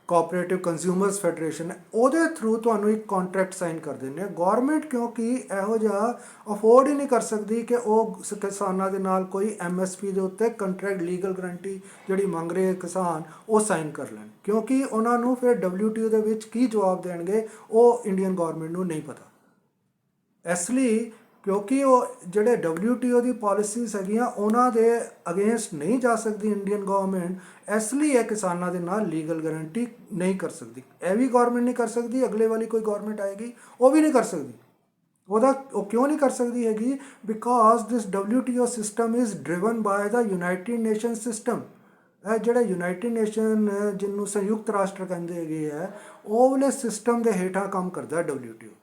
ਕੋਆਪਰੇਟਿਵ ਕੰਜ਼ਿਊਮਰਸ ਫੈਡਰੇਸ਼ਨ ਉਹਦੇ ਥਰੂ ਤੁਹਾਨੂੰ ਇੱਕ ਕੰਟਰੈਕਟ ਸਾਈਨ ਕਰ ਦਿੰਦੇ ਆ। ਗਵਰਨਮੈਂਟ ਕਿਉਂਕਿ ਇਹੋ ਜਿਹਾ ਅਫੋਰਡ ਹੀ ਨਹੀਂ ਕਰ ਸਕਦੀ ਕਿ ਉਹ ਕਿਸਾਨਾਂ ਦੇ ਨਾਲ ਕੋਈ ਐਮਐਸਪੀ ਦੇ ਉੱਤੇ ਕੰਟਰੈਕਟ ਲੀਗਲ ਗਰੰਟੀ ਜਿਹੜੀ ਮੰਗ ਰਹੇ ਕਿਸਾਨ, ਉਹ ਸਾਈਨ ਕਰ ਲੈਣ। ਕਿਉਂਕਿ ਉਹਨਾਂ ਨੂੰ ਫਿਰ WTO ਦੇ ਵਿੱਚ ਕੀ ਜਵਾਬ ਦੇਣਗੇ, ਉਹ ਇੰਡੀਅਨ ਗਵਰਨਮੈਂਟ ਨੂੰ ਨਹੀਂ ਪਤਾ। ਇਸ ਲਈ ਕਿਉਂਕਿ ਉਹ ਜਿਹੜੇ WTO ਦੀ ਪਾਲਿਸੀਜ਼ ਹੈਗੀਆਂ, ਉਹਨਾਂ ਦੇ ਅਗੇਂਸਟ ਨਹੀਂ ਜਾ ਸਕਦੀ ਇੰਡੀਅਨ ਗਵਰਨਮੈਂਟ ਇਸ ਲਈ ਇਹ ਕਿਸਾਨਾਂ ਦੇ ਨਾਲ ਲੀਗਲ ਗਾਰੰਟੀ ਨਹੀਂ ਕਰ ਸਕਦੀ। ਇਹ ਵੀ ਗਵਰਨਮੈਂਟ ਨਹੀਂ ਕਰ ਸਕਦੀ, ਅਗਲੇ ਵਾਲੀ ਕੋਈ ਗਵਰਨਮੈਂਟ ਆਏਗੀ, ਉਹ ਵੀ ਨਹੀਂ ਕਰ ਸਕਦੀ। ਉਹਦਾ, ਉਹ ਕਿਉਂ ਨਹੀਂ ਕਰ ਸਕਦੀ ਹੈਗੀ? Because this WTO system is driven by the United Nation system ਇਹ ਜਿਹੜਾ ਯੂਨਾਈਟਿਡ ਨੇਸ਼ਨ ਜਿਹਨੂੰ ਸੰਯੁਕਤ ਰਾਸ਼ਟਰ ਕਹਿੰਦੇ ਹੈਗੇ ਆ, ਉਹ ਵਾਲੇ ਸਿਸਟਮ ਦੇ ਹੇਠਾਂ ਕੰਮ ਕਰਦਾ ਹੈ WTO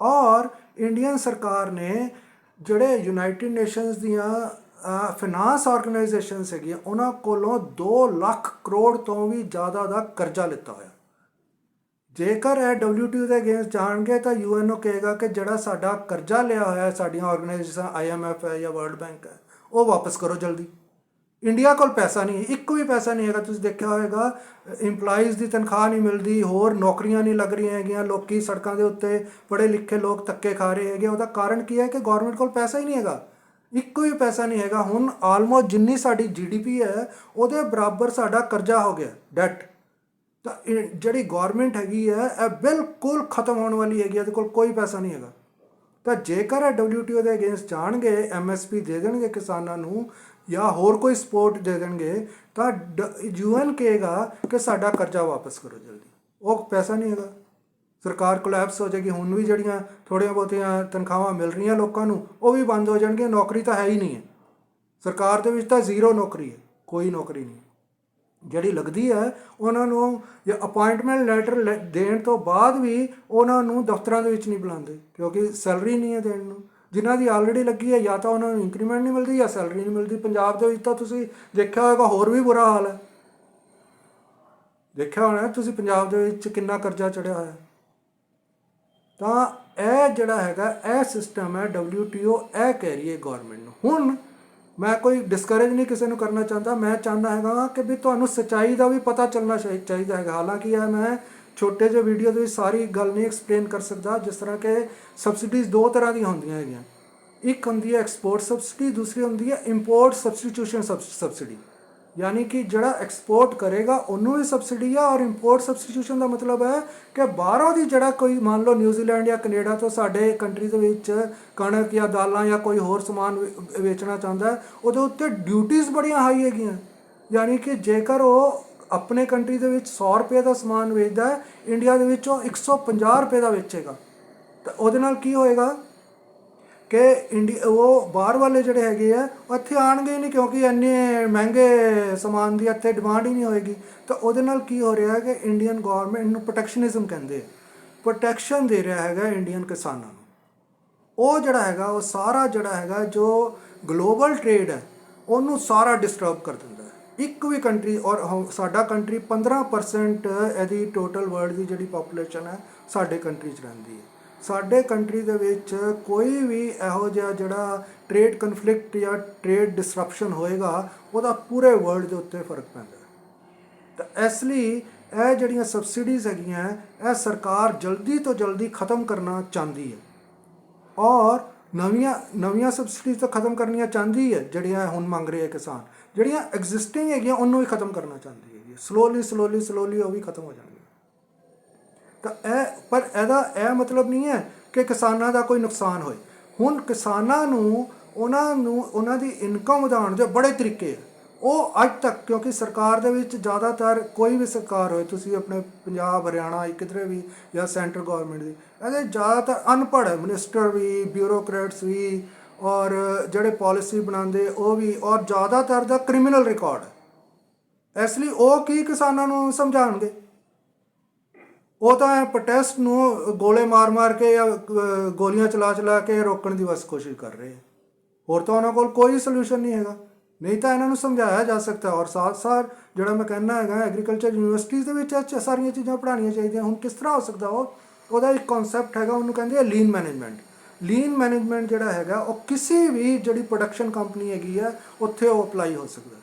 ਔਰ ਇੰਡੀਅਨ ਸਰਕਾਰ ਨੇ ਜਿਹੜੇ ਯੂਨਾਈਟਿਡ ਨੇਸ਼ਨਸ ਦੀਆਂ ਫਾਈਨਾਂਸ ਆਰਗੇਨਾਈਜੇਸ਼ਨਸ ਹੈਗੀਆਂ, ਉਹਨਾਂ ਕੋਲੋਂ 2 ਲੱਖ ਕਰੋੜ ਤੋਂ ਵੀ ਜ਼ਿਆਦਾ ਦਾ ਕਰਜ਼ਾ ਲਿੱਤਾ ਹੋਇਆ। ਜੇਕਰ ਇਹ WTO ਦੇ ਅਗੇਂਸਟ ਜਾਣਗੇ ਤਾਂ ਯੂਐਨ ਨੂੰ ਕਹੇਗਾ ਕਿ ਜਿਹੜਾ ਸਾਡਾ ਕਰਜ਼ਾ ਲਿਆ ਹੋਇਆ ਹੈ ਸਾਡੀਆਂ ਆਰਗੇਨਾਈਜੇਸ਼ਨ IMF ਹੈ ਜਾਂ ਵਰਲਡ ਬੈਂਕ ਹੈ, ਉਹ ਵਾਪਸ ਕਰੋ ਜਲਦੀ। ਇੰਡੀਆ ਕੋਲ ਪੈਸਾ ਨਹੀਂ ਹੈ ਇੱਕ ਵੀ ਪੈਸਾ ਨਹੀਂ ਹੈਗਾ, ਤੁਸੀਂ ਦੇਖਿਆ ਹੋਵੇਗਾ, EMPLOYEES ਦੀ ਤਨਖਾਹ ਨਹੀਂ ਮਿਲਦੀ, ਹੋਰ ਨੌਕਰੀਆਂ ਨਹੀਂ ਲੱਗ ਰਹੀਆਂ ਹੈਗੀਆਂ, ਲੋਕੀ ਸੜਕਾਂ ਦੇ ਉੱਤੇ ਪੜ੍ਹੇ ਲਿਖੇ ਲੋਕ ਧੱਕੇ ਖਾ ਰਹੇ ਹੈਗੇ, ਉਹਦਾ ਕਾਰਨ ਕੀ ਹੈ ਕਿ ਗਵਰਨਮੈਂਟ ਕੋਲ ਪੈਸਾ ਹੀ ਨਹੀਂ ਹੈਗਾ। ਇੱਕੋ ਹੀ ਪੈਸਾ ਨਹੀਂ ਹੈਗਾ, ਹੁਣ ਆਲਮੋਸਟ ਜਿੰਨੀ ਸਾਡੀ ਜੀਡੀਪੀ ਹੈ, ਉਹਦੇ ਬਰਾਬਰ ਸਾਡਾ ਕਰਜ਼ਾ ਹੋ ਗਿਆ ਡੈਟ ਤਾਂ ਇਹ ਜਿਹੜੀ ਗਵਰਨਮੈਂਟ ਹੈਗੀ ਹੈ, ਇਹ ਬਿਲਕੁਲ ਖਤਮ ਹੋਣ ਵਾਲੀ ਹੈਗੀ ਇਹਦੇ ਕੋਲ ਕੋਈ ਪੈਸਾ ਨਹੀਂ ਹੈਗਾ। ਤਾਂ ਜੇਕਰ ਇਹ WTO ਦੇ ਅਗੇਂਸਟ ਜਾਣਗੇ MSP ਦੇ ਦੇਣਗੇ ਕਿਸਾਨਾਂ ਨੂੰ ਜਾਂ ਹੋਰ ਕੋਈ ਸਪੋਰਟ ਦੇ ਦੇਣਗੇ, ਤਾਂ ਯੂਐਨ ਕਹੇਗਾ ਕਿ ਸਾਡਾ ਕਰਜ਼ਾ ਵਾਪਸ ਕਰੋ ਜਲਦੀ। ਉਹ ਪੈਸਾ ਨਹੀਂ ਹੈਗਾ। ਸਰਕਾਰ ਕੋਲੈਪਸ ਹੋ ਜਾਏਗੀ। ਹੁਣ ਵੀ ਜਿਹੜੀਆਂ ਥੋੜ੍ਹੀਆਂ ਬਹੁਤੀਆਂ ਤਨਖਾਹਾਂ ਮਿਲ ਰਹੀਆਂ ਲੋਕਾਂ ਨੂੰ, ਉਹ ਵੀ ਬੰਦ ਹੋ ਜਾਣਗੀਆਂ। ਨੌਕਰੀ ਤਾਂ ਹੈ ਹੀ ਨਹੀਂ ਹੈ। ਸਰਕਾਰ ਦੇ ਵਿੱਚ ਤਾਂ ਜ਼ੀਰੋ ਨੌਕਰੀ ਹੈ। ਕੋਈ ਨੌਕਰੀ ਨਹੀਂ ਜਿਹੜੀ ਲੱਗਦੀ ਹੈ, ਉਹਨਾਂ ਨੂੰ ਜਾਂ ਅਪਾਇੰਟਮੈਂਟ ਲੈਟਰ ਦੇਣ ਤੋਂ ਬਾਅਦ ਵੀ ਉਹਨਾਂ ਨੂੰ ਦਫ਼ਤਰਾਂ ਦੇ ਵਿੱਚ ਨਹੀਂ ਬੁਲਾਉਂਦੇ, ਕਿਉਂਕਿ ਸੈਲਰੀ ਨਹੀਂ ਹੈ ਦੇਣ ਨੂੰ। ਜਿਨ੍ਹਾਂ ਦੀ ਆਲਰੇਡੀ ਲੱਗੀ ਹੈ, ਜਾਂ ਤਾਂ ਉਹਨਾਂ ਨੂੰ ਇੰਕਰੀਮੈਂਟ ਨਹੀਂ ਮਿਲਦੀ ਜਾਂ ਸੈਲਰੀ ਨਹੀਂ ਮਿਲਦੀ। ਪੰਜਾਬ ਦੇ ਵਿੱਚ ਤਾਂ ਤੁਸੀਂ ਦੇਖਿਆ ਹੋਵੇਗਾ ਹੋਰ ਵੀ ਬੁਰਾ ਹਾਲ ਹੈ। ਦੇਖਿਆ ਹੋਣਾ ਤੁਸੀਂ ਪੰਜਾਬ ਦੇ ਵਿੱਚ ਕਿੰਨਾ ਕਰਜ਼ਾ ਚੜਿਆ ਹੋਇਆ ਤਾਂ ਇਹ ਜਿਹੜਾ ਹੈਗਾ, ਇਹ ਸਿਸਟਮ ਹੈ WTO, ਇਹ ਕਹਿ ਰਹੀ ਹੈ ਗਵਰਨਮੈਂਟ ਨੂੰ। ਹੁਣ ਮੈਂ ਕੋਈ ਡਿਸਕਰੇਜ ਨਹੀਂ ਕਿਸੇ ਨੂੰ ਕਰਨਾ ਚਾਹੁੰਦਾ। ਮੈਂ ਚਾਹੁੰਦਾ ਹੈਗਾ ਕਿ ਵੀ ਤੁਹਾਨੂੰ ਸੱਚਾਈ ਦਾ ਵੀ ਪਤਾ ਚੱਲਣਾ ਚਾਹੀ- ਚਾਹੀਦਾ ਹੈਗਾ। ਹਾਲਾਂਕਿ ਇਹ ਮੈਂ ਛੋਟੇ ਜਿਹੇ ਵੀਡੀਓ ਦੇ ਵਿੱਚ ਸਾਰੀ ਗੱਲ ਨਹੀਂ ਐਕਸਪਲੇਨ ਕਰ ਸਕਦਾ, ਜਿਸ ਤਰ੍ਹਾਂ ਕਿ ਸਬਸਿਡੀਜ਼ ਦੋ ਤਰ੍ਹਾਂ ਦੀਆਂ ਹੁੰਦੀਆਂ ਹੈਗੀਆਂ। ਇੱਕ ਹੁੰਦੀ ਹੈ ਐਕਸਪੋਰਟ ਸਬਸਿਡੀ ਦੂਸਰੀ ਹੁੰਦੀ ਹੈ ਇੰਪੋਰਟ ਸਬਸਟੀਟਿਊਸ਼ਨ ਸਬਸਿਡੀ ਯਾਨੀ ਕਿ ਜਿਹੜਾ ਐਕਸਪੋਰਟ ਕਰੇਗਾ, ਉਹਨੂੰ ਵੀ ਸਬਸਿਡੀ ਆ ਔਰ ਇੰਪੋਰਟ ਸਬਸਟੀਟਿਊਸ਼ਨ ਦਾ ਮਤਲਬ ਹੈ ਕਿ ਬਾਹਰੋਂ ਦੀ ਜਿਹੜਾ ਕੋਈ ਮੰਨ ਲਓ ਨਿਊਜ਼ੀਲੈਂਡ ਜਾਂ ਕੈਨੇਡਾ ਤੋਂ ਸਾਡੇ ਕੰਟਰੀ ਦੇ ਵਿੱਚ ਕਣਕ ਜਾਂ ਦਾਲਾਂ ਜਾਂ ਕੋਈ ਹੋਰ ਸਮਾਨ ਵੇਚਣਾ ਚਾਹੁੰਦਾ, ਉਹਦੇ ਉੱਤੇ ਡਿਊਟੀਆਂ ਬੜੀਆਂ ਹਾਈ ਹੈਗੀਆਂ। ਯਾਨੀ ਕਿ ਜੇਕਰ ਉਹ ਆਪਣੇ ਕੰਟਰੀ ਦੇ ਵਿੱਚ 100 ਰੁਪਏ ਦਾ ਸਮਾਨ ਵੇਚਦਾ ਹੈ, ਇੰਡੀਆ ਦੇ ਵਿੱਚ ਉਹ 150 ਰੁਪਏ ਦਾ ਵੇਚੇਗਾ। ਤਾਂ ਉਹਦੇ ਨਾਲ ਕੀ ਹੋਏਗਾ ਕਿ ਇੰਡੀ ਉਹ ਬਾਹਰ ਵਾਲੇ ਜਿਹੜੇ ਹੈਗੇ ਆ, ਉਹ ਇੱਥੇ ਆਣਗੇ ਹੀ ਨਹੀਂ ਕਿਉਂਕਿ ਇੰਨੇ ਮਹਿੰਗੇ ਸਮਾਨ ਦੀ ਇੱਥੇ ਡਿਮਾਂਡ ਹੀ ਨਹੀਂ ਹੋਏਗੀ। ਤਾਂ ਉਹਦੇ ਨਾਲ ਕੀ ਹੋ ਰਿਹਾ ਹੈ ਕਿ ਇੰਡੀਅਨ ਗਵਰਨਮੈਂਟ ਨੂੰ ਪ੍ਰੋਟੈਕਸ਼ਨਿਜ਼ਮ ਕਹਿੰਦੇ ਆ। ਪ੍ਰੋਟੈਕਸ਼ਨ ਦੇ ਰਿਹਾ ਹੈਗਾ ਇੰਡੀਅਨ ਕਿਸਾਨਾਂ ਨੂੰ। ਉਹ ਜਿਹੜਾ ਹੈਗਾ, ਉਹ ਸਾਰਾ ਜਿਹੜਾ ਹੈਗਾ ਜੋ ਗਲੋਬਲ ਟ੍ਰੇਡ ਹੈ, ਉਹਨੂੰ ਸਾਰਾ ਡਿਸਟਰਬ ਕਰ ਦਿੰਦਾ। ਇੱਕ ਵੀ ਕੰਟਰੀ ਔਰ ਸਾਡਾ ਕੰਟਰੀ 15% ਇਹਦੀ ਟੋਟਲ ਵਰਲਡ ਦੀ ਜਿਹੜੀ ਪੋਪੂਲੇਸ਼ਨ ਹੈ, ਸਾਡੇ ਕੰਟਰੀ 'ਚ ਰਹਿੰਦੀ ਹੈ। ਸਾਡੇ ਕੰਟਰੀ ਦੇ ਵਿੱਚ ਕੋਈ ਵੀ ਇਹੋ ਜਿਹਾ ਜਿਹੜਾ ਟ੍ਰੇਡ ਕਨਫਲਿਕਟ ਜਾਂ ਟ੍ਰੇਡ ਡਿਸਰਪਸ਼ਨ ਹੋਏਗਾ, ਉਹਦਾ ਪੂਰੇ ਵਰਲਡ ਦੇ ਉੱਤੇ ਫ਼ਰਕ ਪੈਂਦਾ ਤਾਂ ਇਸ ਲਈ ਇਹ ਜਿਹੜੀਆਂ ਸਬਸਿਡੀਜ਼ ਹੈਗੀਆਂ, ਇਹ ਸਰਕਾਰ ਜਲਦੀ ਤੋਂ ਜਲਦੀ ਖਤਮ ਕਰਨਾ ਚਾਹੁੰਦੀ ਹੈ। ਔਰ ਨਵੀਆਂ ਨਵੀਆਂ ਸਬਸਿਡੀਜ਼ ਤਾਂ ਖਤਮ ਕਰਨੀਆਂ ਚਾਹੁੰਦੀ ਹੈ, ਜਿਹੜੀਆਂ ਹੁਣ ਮੰਗ ਰਹੇ ਹੈ ਕਿਸਾਨ। ਜਿਹੜੀਆਂ ਐਗਜ਼ਿਸਟਿੰਗ ਹੈਗੀਆਂ, ਉਹਨੂੰ ਵੀ ਖਤਮ ਕਰਨਾ ਚਾਹੁੰਦੀ ਹੈਗੀ ਸਲੋਲੀ ਸਲੋਲੀ ਸਲੋਲੀ ਉਹ ਵੀ ਖਤਮ ਹੋ ਜਾਣਗੀਆਂ ਤਾਂ ਇਹ, ਪਰ ਇਹਦਾ ਇਹ ਮਤਲਬ ਨਹੀਂ ਹੈ ਕਿ ਕਿਸਾਨਾਂ ਦਾ ਕੋਈ ਨੁਕਸਾਨ ਹੋਏ। ਹੁਣ ਕਿਸਾਨਾਂ ਨੂੰ, ਉਹਨਾਂ ਨੂੰ, ਉਹਨਾਂ ਦੀ ਇਨਕਮ ਵਧਾਉਣ ਦੇ ਬੜੇ ਤਰੀਕੇ ਆ। ਉਹ ਅੱਜ ਤੱਕ, ਕਿਉਂਕਿ ਸਰਕਾਰ ਦੇ ਵਿੱਚ ਜ਼ਿਆਦਾਤਰ ਕੋਈ ਵੀ ਸਰਕਾਰ ਹੋਏ, ਤੁਸੀਂ ਆਪਣੇ ਪੰਜਾਬ, ਹਰਿਆਣਾ ਕਿਧਰੇ ਵੀ ਜਾਂ ਸੈਂਟਰ ਗਵਰਨਮੈਂਟ ਦੀ, ਇਹਦੇ ਜ਼ਿਆਦਾਤਰ ਅਨਪੜ੍ਹ ਮਿਨਿਸਟਰ ਵੀ ਬਿਊਰੋਕਰੇਟਸ ਵੀ ਔਰ ਜਿਹੜੇ ਪਾਲਿਸੀ ਬਣਾਉਂਦੇ, ਉਹ ਵੀ, ਔਰ ਜ਼ਿਆਦਾਤਰ ਦਾ ਕ੍ਰਿਮੀਨਲ ਰਿਕਾਰਡ ਇਸ ਲਈ ਉਹ ਕੀ ਕਿਸਾਨਾਂ ਨੂੰ ਸਮਝਾਉਣਗੇ? ਉਹ ਤਾਂ ਪ੍ਰੋਟੈਸਟ ਨੂੰ ਗੋਲੇ ਮਾਰ-ਮਾਰ ਕੇ ਜਾਂ ਗੋਲੀਆਂ ਚਲਾ-ਚਲਾ ਕੇ ਰੋਕਣ ਦੀ ਬਸ ਕੋਸ਼ਿਸ਼ ਕਰ ਰਹੇ ਹੋਰ ਤਾਂ ਉਹਨਾਂ ਕੋਲ ਕੋਈ ਸੋਲੂਸ਼ਨ ਨਹੀਂ ਹੈਗਾ। ਨਹੀਂ ਤਾਂ ਇਹਨਾਂ ਨੂੰ ਸਮਝਾਇਆ ਜਾ ਸਕਦਾ। ਔਰ ਸਾਥ-ਸਾਥ ਜਿਹੜਾ ਮੈਂ ਕਹਿਣਾ ਹੈਗਾ ਐਗਰੀਕਲਚਰ ਯੂਨੀਵਰਸਿਟੀਜ਼ ਦੇ ਵਿੱਚ ਇਹ ਸਾਰੀਆਂ ਚੀਜ਼ਾਂ ਪੜ੍ਹਾਉਣੀਆਂ ਚਾਹੀਦੀਆਂ। ਹੁਣ ਕਿਸ ਤਰ੍ਹਾਂ ਹੋ ਸਕਦਾ? ਉਹ, ਉਹਦਾ ਇੱਕ ਕਨਸੈਪਟ ਹੈਗਾ, ਉਹਨੂੰ ਕਹਿੰਦੇ ਆ ਲੀਨ ਮੈਨੇਜਮੈਂਟ ਲੀਨ ਮੈਨੇਜਮੈਂਟ ਜਿਹੜਾ ਹੈਗਾ, ਉਹ ਕਿਸੇ ਵੀ ਜਿਹੜੀ ਪ੍ਰੋਡਕਸ਼ਨ ਕੰਪਨੀ ਹੈਗੀ ਆ, ਉੱਥੇ ਉਹ ਅਪਲਾਈ ਹੋ ਸਕਦਾ।